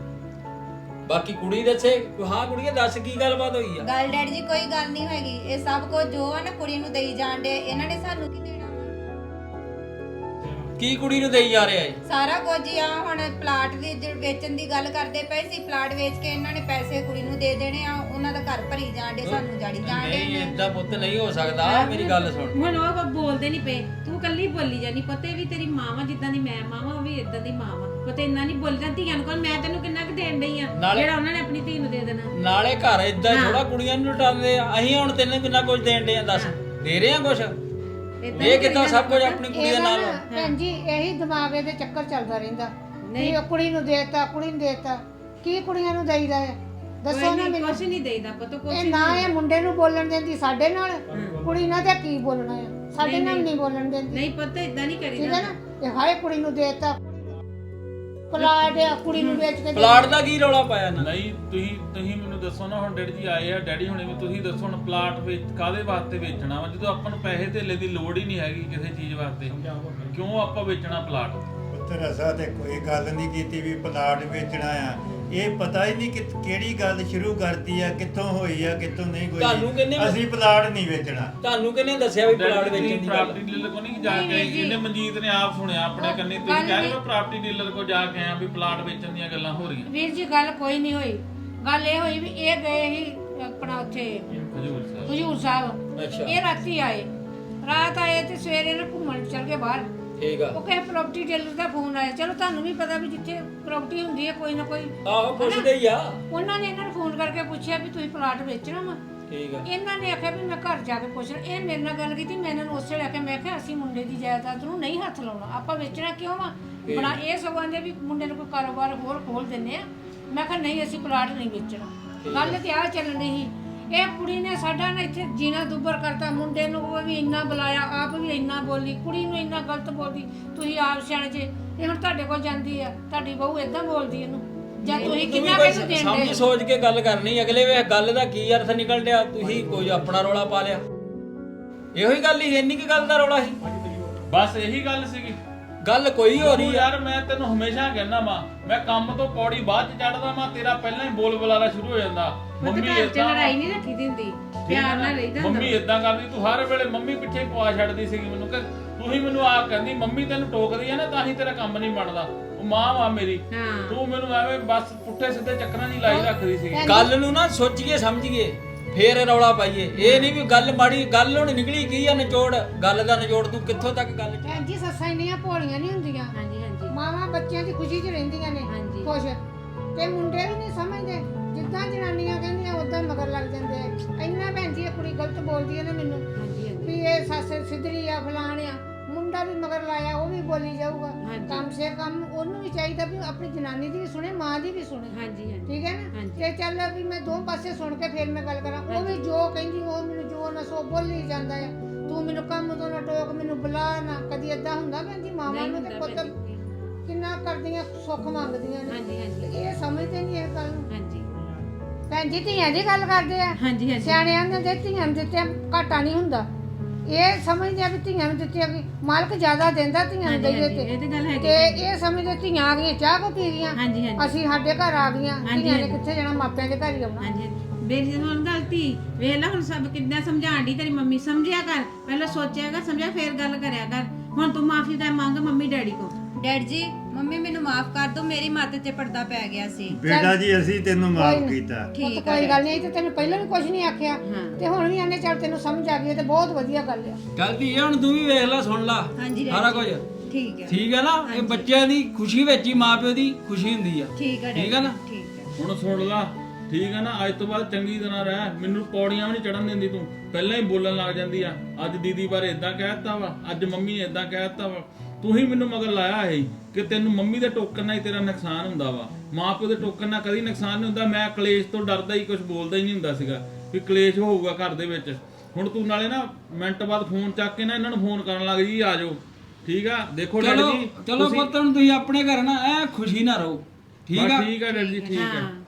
S7: ਬਾਕੀ ਕੁੜੀ ਦੱਸੇ ਹਾਂ ਕੁੜੀਏ ਦੱਸ ਕੀ ਗੱਲਬਾਤ ਹੋਈ ਆ?
S8: ਗੱਲ ਡੈਡੀ ਜੀ ਕੋਈ ਗੱਲ ਨਹੀਂ ਹੈਗੀ। ਇਹ ਸਭ ਕੁਝ ਜੋ ਆ ਨਾ ਕੁੜੀ ਨੂੰ ਦੇਈ ਜਾਣ ਦੇ ਇਹਨਾਂ ਨੇ ਸਾਨੂੰ ਕੀ ਦੇਣਾ?
S7: ਕੀ ਕੁੜੀ ਨੂੰ ਦੇਈ ਜਾ ਰਿਹਾ ਜੀ?
S8: ਸਾਰਾ ਕੁਝ ਹੀ ਆ ਹੁਣ ਪਲਾਟ ਦੀ ਜ- ਵੇਚਣ ਦੀ ਗੱਲ ਕਰਦੇ ਪਏ ਸੀ ਪਲਾਟ ਵੇਚ ਕੇ ਇਹਨਾਂ ਨੇ ਪੈਸੇ ਕੁੜੀ ਨੂੰ ਦੇ ਦੇਣੇ ਆ ਉਹਨਾਂ ਦਾ ਘਰ ਭਰੀ ਜਾਣ ਦੇ ਸਾਨੂੰ ਜਾੜੀ ਜਾਣ
S7: ਨਹੀਂ
S8: ਦੇ
S7: ਏਦਾਂ ਪੁੱਤ ਨਹੀਂ ਹੋ ਸਕਦਾ ਮੇਰੀ ਗੱਲ ਸੁਣ।
S9: ਹੁਣ ਉਹ ਕੋ ਬੋਲਦੇ ਨਹੀਂ ਪਏ ਤੂੰ ਕੱਲੀ ਬੋਲੀ ਜਾਨੀ ਪਤੇ ਵੀ ਤੇਰੀ ਮਾਂ ਵਾ ਜਿੱਦਾਂ ਦੀ ਮੈਂ ਮਾਂ ਵਾ ਉਹ ਵੀ ਇਦਾਂ ਦੀ ਮਾਂ ਵਾ ਪਤੇ ਇੰਨਾ ਨਹੀਂ ਬੋਲਦਾ ਧੀਆਂ ਨੂੰ ਕੋਲ ਮੈਂ ਤੈਨੂੰ ਕਿੰਨਾ ਕੁ ਦੇਣ ਡਈ ਆ
S7: ਨਾਲੇ-
S9: ਜਿਹੜਾ ਉਹਨਾਂ ਨੇ ਆਪਣੀ ਧੀ ਨੂੰ ਦੇ ਦੇਣਾ।
S7: ਨਾਲੇ ਘਰ ਇਦਾਂ ਥੋੜਾ ਕੁੜੀਆਂ ਨੂੰ ਲੁਟਾਉਂਦੇ ਆ ਅਸੀਂ ਹੁਣ ਤੈਨੂੰ ਕਿੰਨਾ ਕੁਝ ਦੇਣ ਦੇ ਆ ਦੱਸ। ਦੇ ਰਹੇ ਆ ਕੁਝ
S9: ਏਦਾਂ
S7: ਇਹ ਕਿੱਦਾਂ ਸਭ ਕੁਝ ਆਪਣੀ ਕੁੜੀ ਦੇ ਨਾਲ?
S4: ਭੈਣ ਜੀ ਇਹੀ ਦਿਮਾਗ ਇਹਦੇ ਚੱਕਰ ਚੱਲਦਾ ਰਹਿੰਦਾ। ਨਹੀਂ। ਉਹ ਕੁੜੀ ਨੂੰ ਦੇਤਾ ਕੁੜੀ ਨੂੰ ਦੇਤਾ। ਕੀ ਕੁੜੀਆਂ ਨੂੰ ਦੇਈਦਾ ਹੈ ਦੱਸੋ ਨਾ ਮੈਨੂੰ।
S9: ਕੁਛ ਨਹੀਂ ਦੇਈਦਾ ਪਤਾ ਕੁਛ
S4: ਇਹ ਨਾ ਇਹ ਮੁੰਡੇ ਨੂੰ ਬੋਲਣ ਦਿੰਦੀ ਸਾਡੇ ਨਾਲ? ਕੁੜੀ ਨਾਲ ਤੇ ਕੀ ਬੋਲਣਾ ਹੈ ਸਾਡੇ ਨਾਲ ਨਹੀਂ। ਬੋਲਣ ਦਿੰਦੀ।
S9: ਨਹੀਂ ਪਤਾ ਇਦਾਂ ਨਹੀਂ
S4: ਠੀਕ
S9: ਕਰੀਦਾ
S4: ਹੈ ਨਾ? ਇਹ ਹਾਏ ਕੁੜੀ ਨੂੰ ਦੇਤਾ। ਪਲਾਟ ਆ, ਕੁੜੀ ਨੂੰ ਵੇਚ ਕੇ ਦੇ।
S7: ਪਲਾਟ ਦਾ ਕੀ ਰੌਲਾ ਪਾਇਆ ਨਾ?
S6: ਨਹੀਂ ਤੁਸੀਂ ਤੁਸੀਂ ਮੈਨੂੰ ਦੱਸੋ ਨਾ ਹੁਣ ਡੈਡੀ ਜੀ ਆਏ ਆ ਡੈਡੀ ਹੁਣੇ ਵੀ ਤੁਸੀਂ ਦੱਸੋ ਹੁਣ ਪਲਾਟ ਵੇਚ ਕਾਦੇ ਵਾਸਤੇ ਵੇਚਣਾ ਵਾ? ਜਦੋਂ ਆਪਾਂ ਨੂੰ ਪੈਸੇ ਧੇਲੇ ਦੀ ਲੋੜ ਹੀ ਨਹੀਂ ਹੈਗੀ ਕਿਸੇ ਚੀਜ਼ ਵਾਸਤੇ। ਕਿਉਂ ਆਪਾਂ ਵੇਚਣਾ ਪਲਾਟ?
S5: ਪੁੱਤਰ ਅਸਾਂ ਤੇ ਕੋਈ ਗੱਲ ਨਹੀਂ ਕੀਤੀ ਵੀ ਪਲਾਟ ਵੇਚਣਾ ਆ। ਇਹ ਪਤਾ ਹੀ ਨਹੀਂ ਕਿ ਕਿਹੜੀ ਗੱਲ ਸ਼ੁਰੂ ਕਰਤੀ ਆ ਕਿੱਥੋਂ ਹੋਈ ਆ ਕਿੱਥੋਂ ਨਹੀਂ
S7: ਤੁਹਾਨੂੰ ਕਿਹਨੇ-
S5: ਹੋਈ ਅਸੀਂ ਪਲਾਟ ਨਹੀਂ ਵੇਚਣਾ।
S7: ਤੁਹਾਨੂੰ ਕਿਹਨੇ ਦੱਸਿਆ ਵੀ ਪਲਾਟ ਵੇਚਣ ਦੀ ਗੱਲ?
S6: ਪ੍ਰਾਪਰਟੀ ਡੀਲਰ ਕੋ ਨਹੀਂ ਜਾ ਕੇ। ਇਹਨੇ ਮਨਜੀਤ ਨੇ ਆਪ ਸੁਣਿਆ ਆਪਣੇ ਕੰਨੀ ਤੁਸੀਂ ਕਹਿ ਰਹੇ ਹੋ ਪ੍ਰਾਪਰਟੀ ਡੀਲਰ ਕੋ ਜਾ ਕੇ ਆਇਆ ਵੀ ਪਲਾਟ ਵੇਚਣ ਦੀਆਂ ਗੱਲਾਂ ਹੋ ਰਹੀਆਂ।
S4: ਵੀਰ ਜੀ ਗੱਲ ਕੋਈ ਨਹੀਂ ਹੋਈ। ਗੱਲ ਇਹ ਹੋਈ ਵੀ ਇਹ ਗਏ ਸੀ ਆਪਣਾ ਉੱਥੇ
S6: ਹਜੂਰ ਸਾਹਿਬ।
S4: ਹਜੂਰ ਸਾਹਿਬ।
S7: ਅੱਛਾ।
S4: ਇਹ ਰਾਤੀ ਆਏ। ਰਾਤ ਆਏ ਤੇ ਸਵੇਰੇ ਨਾ ਘੁੰਮਣ ਚੱਲ ਗਏ ਬਾਹਰ।
S7: ਠੀਕ ਆ।
S4: ਉਹ ਕਹੇ ਪ੍ਰਾਪਰਟੀ ਡੀਲਰ ਦਾ ਫੋਨ ਆਇਆ। ਚਲੋ ਤੁਹਾਨੂੰ ਵੀ ਪਤਾ ਵੀ ਜਿੱਥੇ ਪ੍ਰਾਪਰਟੀ ਹੁੰਦੀ ਹੈ ਕੋਈ ਨਾ ਕੋਈ।
S7: ਆਹੋ ਪੁੱਛਦੇ ਹੀ ਆ।
S4: ਉਹਨਾਂ ਨੇ ਇਹਨਾਂ ਨੂੰ ਫੋਨ ਕਰਕੇ ਪੁੱਛਿਆ ਵੀ ਤੁਸੀਂ ਪਲਾਟ ਵੇਚਣਾ ਵਾ।
S7: ਠੀਕ ਆ।
S4: ਇਹਨਾਂ ਨੇ ਆਖਿਆ ਵੀ ਮੈਂ ਘਰ ਜਾ ਕੇ ਪੁੱਛਣਾ ਇਹ ਮੇਰੇ ਨਾਲ ਗੱਲ ਕੀਤੀ ਮੈਂ ਇਹਨਾਂ ਨੂੰ ਉਸੇ ਵੇਲੇ ਆਖਿਆ ਮੈਂ ਕਿਹਾ ਅਸੀਂ ਮੁੰਡੇ ਦੀ ਜਾਇਦਾਦ ਨੂੰ ਨਹੀਂ ਹੱਥ ਲਾਉਣਾ। ਆਪਾਂ ਵੇਚਣਾ ਕਿਉਂ ਵਾ? ਬਣਾ ਇਹ ਸਗੋਂ ਆਂਦੇ ਵੀ ਮੁੰਡੇ ਨੂੰ ਕੋਈ ਕਾਰੋਬਾਰ ਹੋਰ ਖੋਲ ਦਿੰਨੇ ਆ। ਮੈਂ ਕਿਹਾ ਨਹੀਂ ਅਸੀਂ ਪਲਾਟ ਨਹੀਂ ਵੇਚਣਾ। ਗੱਲ ਤੇ ਆ ਚੱਲਣ ਦੀ ਸੀ। ਇਹ ਕੁੜੀ ਨੇ ਸਾਡਾ ਨਾ ਇੱਥੇ ਜੀਣਾ ਦੁੱਬਰ ਕਰਤਾ। ਮੁੰਡੇ ਨੂੰ ਉਹ ਵੀ ਇੰਨਾ ਬੁਲਾਇਆ ਆਪ ਵੀ ਇੰਨਾ ਬੋਲੀ। ਕੁੜੀ ਨੂੰ ਇੰਨਾ ਗਲਤ ਬੋਲਦੀ। ਤੁਸੀਂ ਆਪ ਸਿਆਣੇ ਜੇ ਇਹ ਹੁਣ ਤੁਹਾਡੇ ਕੋਲ ਜਾਂਦੀ ਆ। ਤੁਹਾਡੀ ਬਹੂ ਇਦਾਂ ਬੋਲਦੀ ਇਹਨੂੰ। ਜਾਂ ਤੁਸੀਂ ਕਿੰਨਾ
S7: ਕੋਈ
S4: ਕਿਹਨੂੰ ਦੇਣ
S7: ਸਮਝ ਸੋਚ ਕੇ ਗੱਲ ਕਰਨੀ। ਅਗਲੇ ਵੇ ਗੱਲ ਦਾ ਕੀ ਅਰਥ ਨਿਕਲ ਡਿਆ? ਤੁਸੀਂ ਕੋਈ ਆਪਣਾ ਰੌਲਾ ਪਾ ਲਿਆ। ਇਹੋ ਹੀ ਗੱਲ ਹੀ ਇੰਨੀ ਕੀ ਗੱਲ ਦਾ ਰੌਲਾ ਸੀ।
S6: ਬਸ ਇਹੀ ਗੱਲ ਸੀਗੀ।
S7: ਗੱਲ ਕੋਈ ਹੋ ਰਹੀ
S6: ਯਾਰ ਮੈਂ ਤੈਨੂੰ ਹਮੇਸ਼ਾ ਕਹਿੰਦਾ ਵਾਂ ਮੈਂ ਕੰਮ ਤੋਂ ਪੌੜੀ ਬਾਅਦ ਚ ਚੜਦਾ ਵਾਂ ਤੇਰਾ ਪਹਿਲਾਂ ਹੀ ਬੋਲ ਬੁਲਾਰਾ ਸ਼ੁਰੂ ਹੋ ਜਾਂਦਾ।
S9: ਪਤਾ ਘਰ ਚ
S6: ਏਦਾਂ ਵਾ।
S9: ਲੜਾਈ ਨਹੀਂ ਰੱਖੀ ਦੀ ਹੁੰਦੀ।
S6: ਠੀਕ ਹੈ
S9: ਪਿਆਰ
S6: ਨਾ?
S9: ਨਾਲ ਰਹੀਦਾ
S6: ਮੰਮੀ
S9: ਹੁੰਦਾ
S6: ਇਦਾਂ ਕਰਦੀ ਤੂੰ ਹਰ ਵੇਲੇ ਮੰਮੀ ਪਿੱਛੇ ਪਵਾ ਛੱਡਦੀ ਸੀਗੀ ਮੈਨੂੰ। ਕਿ ਤੂੰ ਹੀ ਮੈਨੂੰ ਆਪ ਕਹਿੰਦੀ ਮੰਮੀ ਤੈਨੂੰ ਟੋਕਦੀ ਆ ਨਾ ਤਾਂ ਹੀ ਤੇਰਾ ਕੰਮ ਨਹੀਂ ਬਣਦਾ। ਉਹ ਮਾਂ ਵਾ ਮੇਰੀ।
S9: ਹਾਂ।
S6: ਤੂੰ ਮੈਨੂੰ ਐਵੇਂ ਬਸ ਪੁੱਠੇ ਸਿੱਧੇ ਚੱਕਰਾਂ ਦੀ ਲਾਈ ਰੱਖਦੀ ਸੀਗੀ।
S7: ਗੱਲ ਨੂੰ ਨਾ ਸੋਚੀਏ ਸਮਝੀਏ। ਫੇਰ ਰੌਲਾ ਪਾਈਏ। ਇਹ ਨਹੀਂ ਵੀ ਗੱਲ ਮਾੜੀ ਗੱਲ ਹੁਣ ਨਿਕਲੀ ਕੀ ਆ ਨਿਚੋੜ। ਗੱਲ ਦਾ ਨਿਚੋੜ ਤੂੰ ਕਿੱਥੋਂ ਤੱਕ ਗੱਲ ਚ
S4: ਭੈਣ ਜੀ ਸੱਸਾਂ ਇੰਨੀਆਂ ਭੋਲੀਆਂ ਨਹੀਂ ਹੁੰਦੀਆਂ।
S9: ਹਾਂਜੀ ਹਾਂਜੀ।
S4: ਮਾਵਾਂ ਬੱਚਿਆਂ ਦੀ ਖੁਸ਼ੀ 'ਚ ਰਹਿੰਦੀਆਂ ਨੇ।
S9: ਹਾਂਜੀ।
S4: ਖੁਸ਼। ਤੇ ਮੁੰਡੇ ਵੀ ਨਹੀਂ ਸਮਝਦੇ। ਜਿੱਦਾਂ ਜਨਾਨੀਆਂ ਕਹਿੰਦੀਆਂ ਉਦਾਂ ਮਗਰ ਲੱਗ ਜਾਂਦੇ ਆ। ਇੰਨਾ ਭੈਣ ਜੀ ਇਹ ਕੁੜੀ ਗਲਤ ਬੋਲਦੀ ਹੈ ਨਾ ਮੈਨੂੰ
S9: ਹਾਂਜੀ ਹਾਂਜੀ।
S4: ਵੀ ਇਹ ਸੱਸ ਸਿੱਧਰੀ ਆ ਫਲਾਣ ਆ। ਮੁੰਡਾ ਵੀ ਮਗਰ ਲਾਇਆ ਉਹ ਵੀ ਬੋਲੀ ਜਾਊਗਾ।
S9: ਹਾਂਜੀ।
S4: ਕਮ ਸੇ ਕਮ ਉਹਨੂੰ ਵੀ ਚਾਹੀਦਾ ਵੀ ਆਪਣੀ ਜਨਾਨੀ ਦੀ ਵੀ ਸੁਣੇ ਮਾਂ ਦੀ ਵੀ ਸੁਣੇ।
S9: ਹਾਂਜੀ ਹਾਂਜੀ।
S4: ਠੀਕ ਹੈ ਨਾ?
S9: ਹਾਂਜੀ।
S4: ਤੇ ਚੱਲ ਵੀ ਮੈਂ ਦੋ ਪਾਸੇ ਸੁਣ ਕੇ ਫਿਰ ਮੈਂ ਗੱਲ ਕਰਾਂ। ਉਹ ਵੀ ਜੋ ਕਹਿੰਦੀ ਉਹ ਮੈਨੂੰ ਜੋ ਨਾ ਸੋ ਬੋਲੀ ਜਾਂਦਾ ਆ। ਤੂੰ ਮੈਨੂੰ ਕੰਮ ਤੋਂ ਨਾ ਟੋਕ ਮੈਨੂੰ ਬੁਲਾ ਨਾ। ਕਦੀ ਏਦਾਂ ਹੁੰਦਾ ਭੈਣ ਜੀ ਮਾਵਾਂ ਨੂੰ ਤੇ ਪੁੱਤ। ਕਿੰਨਾ ਕਰਦੀਆਂ ਸੁੱਖ ਮੰਗਦੀਆਂ ਨੇ।
S9: ਹਾਂਜੀ ਹਾਂਜੀ।
S4: ਇਹ ਸਮਝਦੇ ਨਹੀਂ ਇਹ ਗੱਲ ਨੂੰ।
S9: ਹਾਂਜੀ।
S4: ਭੈਣ ਜੀ ਧੀਆਂ ਦੀ ਗੱਲ ਕਰਦੇ ਆ।
S9: ਹਾਂਜੀ ਹਾਂਜੀ।
S4: ਸਿਆਣਿਆਂ ਨੇ ਦੇ ਧੀਆਂ ਨੂੰ ਦਿੱਤੇ ਘਾਟਾ ਨਹੀਂ ਹੁੰਦਾ। ਇਹ ਸਮਝਦੇ ਆ ਵੀ ਧੀਆਂ ਨੂੰ ਦਿੱਤੇ ਕਿ ਮਾਲਕ ਜ਼ਿਆਦਾ ਦਿੰਦਾ ਧੀਆਂ ਨੂੰ
S9: ਹਾਂਜੀ
S4: ਦਈਏ
S9: ਹਾਂਜੀ
S4: ਤੇ
S9: ਇਹ ਤੇ ਗੱਲ ਹੈਗੀ।
S4: ਤੇ ਇਹ ਸਮਝਦੇ ਧੀਆਂ ਆ ਗਈਆਂ ਚਾਹ ਕੋ ਪੀ ਗਈਆਂ
S9: ਹਾਂਜੀ ਹਾਂਜੀ।
S4: ਅਸੀਂ ਸਾਡੇ ਘਰ ਆ ਗਈਆਂ
S9: ਹਾਂਜੀ,
S4: ਧੀਆਂ ਨੇ
S9: ਹਾਂਜੀ।
S4: ਕਿੱਥੇ ਜਾਣਾ ਮਾਪਿਆਂ ਦੇ ਘਰ ਹੀ ਆਉਣਾ।
S9: ਹਾਂਜੀ ਮੇਰੀ ਹੁਣ ਗਲਤੀ ਵੇਖ ਲੈ ਹੁਣ ਸਭ ਕਿੰਨਾ ਸਮਝਾਣ ਦੀ ਤੇਰੀ ਮੰਮੀ। ਸਮਝਿਆ ਕਰ ਪਹਿਲਾਂ ਸੋਚਿਆਗਾ ਸਮਝਿਆ ਫੇਰ ਗੱਲ ਕਰਿਆ ਕਰ। ਹੁਣ ਤੂੰ ਮਾਫੀ ਦਾ ਮੰਗ ਮੰਮੀ ਡੈਡੀ ਕੋ
S8: ਡੈਡ ਜੀ ਮੰਮੀ ਮੈਨੂੰ ਮਾਫ ਕਰ ਦਿਓ ਮੇਰੀ ਮੱਤ ਤੇ ਪਰਦਾ ਪੈ ਗਿਆ ਸੀ।
S5: ਬੇਟਾ ਜੀ ਅਸੀਂ ਤੈਨੂੰ
S4: ਕੋਈ
S5: ਮਾਫ
S4: ਨੀ।
S5: ਕੀਤਾ।
S8: ਠੀਕ
S4: ਕੋਈ ਗੱਲ ਨਹੀਂ ਤੇ ਤੈਨੂੰ ਪਹਿਲਾਂ ਵੀ ਕੁਝ ਨਹੀਂ ਆਖਿਆ।
S9: ਹਾਂ।
S4: ਤੇ ਹੁਣ ਵੀ ਆਨੇ ਚੱਲ ਤੈਨੂੰ ਸਮਝ ਆ ਗਈ ਹੈ ਤੇ ਬਹੁਤ ਵਧੀਆ ਗੱਲ ਆ।
S7: ਗਲਤੀ ਇਹ ਹੁਣ ਤੂੰ ਵੀ ਵੇਖ ਲੈ ਸੁਣ ਲੈ।
S8: ਹਾਂਜੀ ਡੈਡ
S7: ਸਾਰਾ। ਕੁਝ।
S8: ਠੀਕ ਹੈ
S7: ਠੀਕ ਹੈ ਨਾ? ਇਹ ਬੱਚਿਆਂ ਦੀ ਖੁਸ਼ੀ ਵਿੱਚ ਹੀ ਮਾਪਿਓ ਦੀ ਖੁਸ਼ੀ ਹੁੰਦੀ ਆ।
S8: ਠੀਕ ਹੈ
S7: ਠੀਕ ਹੈ ਨਾ?
S8: ਠੀਕ ਹੈ
S6: ਹੁਣ ਸੁਣ ਲਾ। ਠੀਕ ਹੈ ਨਾ? ਅੱਜ ਤੋਂ ਬਾਅਦ ਚੰਗੀ ਤਰ੍ਹਾਂ ਰਹਿ। ਮੈਨੂੰ ਪੌੜੀਆਂ ਵੀ ਨਹੀਂ ਚੜਨ ਦਿੰਦੀ ਤੂੰ। ਪਹਿਲਾਂ ਹੀ ਬੋਲਣ ਲੱਗ ਜਾਂਦੀ ਆ। ਅੱਜ ਦੀਦੀ ਬਾਰੇ ਇਦਾਂ ਕਹਿਤਾ ਵਾ। ਅੱਜ ਮੰਮੀ ਨੇ ਇਦਾਂ ਕਹਿਤਾ ਵਾ। ਤੂੰ ਹੀ ਮੈਨੂੰ ਮਗਰ ਲਾਇਆ ਹੈ ਕਿ ਤੈਨੂੰ ਮੰਮੀ ਦੇ ਟੋਕਣ ਨਾਲ ਹੀ ਤੇਰਾ ਨੁਕਸਾਨ ਹੁੰਦਾ ਵਾ। ਮਾਂ ਪਿਓ ਦੇ ਟੋਕਣ ਨਾਲ ਕਦੀ ਨੁਕਸਾਨ ਨਹੀਂ ਹੁੰਦਾ। ਮੈਂ ਕਲੇਸ਼ ਤੋਂ ਡਰਦਾ ਹੀ ਕੁਝ ਬੋਲਦਾ ਹੀ ਨਹੀਂ ਹੁੰਦਾ ਸੀਗਾ ਵੀ ਕਲੇਸ਼ ਹੋਊਗਾ ਘਰ ਦੇ ਵਿੱਚ। ਹੁਣ ਤੂੰ ਨਾਲੇ ਨਾ ਮਿੰਟ ਬਾਅਦ ਫੋਨ ਚੱਕ ਕੇ ਨਾ ਇਹਨਾਂ ਨੂੰ ਫੋਨ ਕਰਨ ਲੱਗ ਜੀ ਆ ਜਾਓ। ਠੀਕ ਆ? ਦੇਖੋ ਡੈਡੀ
S7: ਚਲੋ
S6: ਜੀ
S7: ਚਲੋ
S6: ਤੁਸੀਂ-
S7: ਪੁੱਤ ਹੁਣ ਤੁਸੀਂ ਆਪਣੇ ਘਰ ਨਾ ਐ ਖੁਸ਼ੀ ਨਾ ਰਹੋ। ਠੀਕ
S6: ਬਸ
S7: ਆ?
S6: ਠੀਕ ਆ ਡੈਡੀ ਜੀ ਠੀਕ ਆ।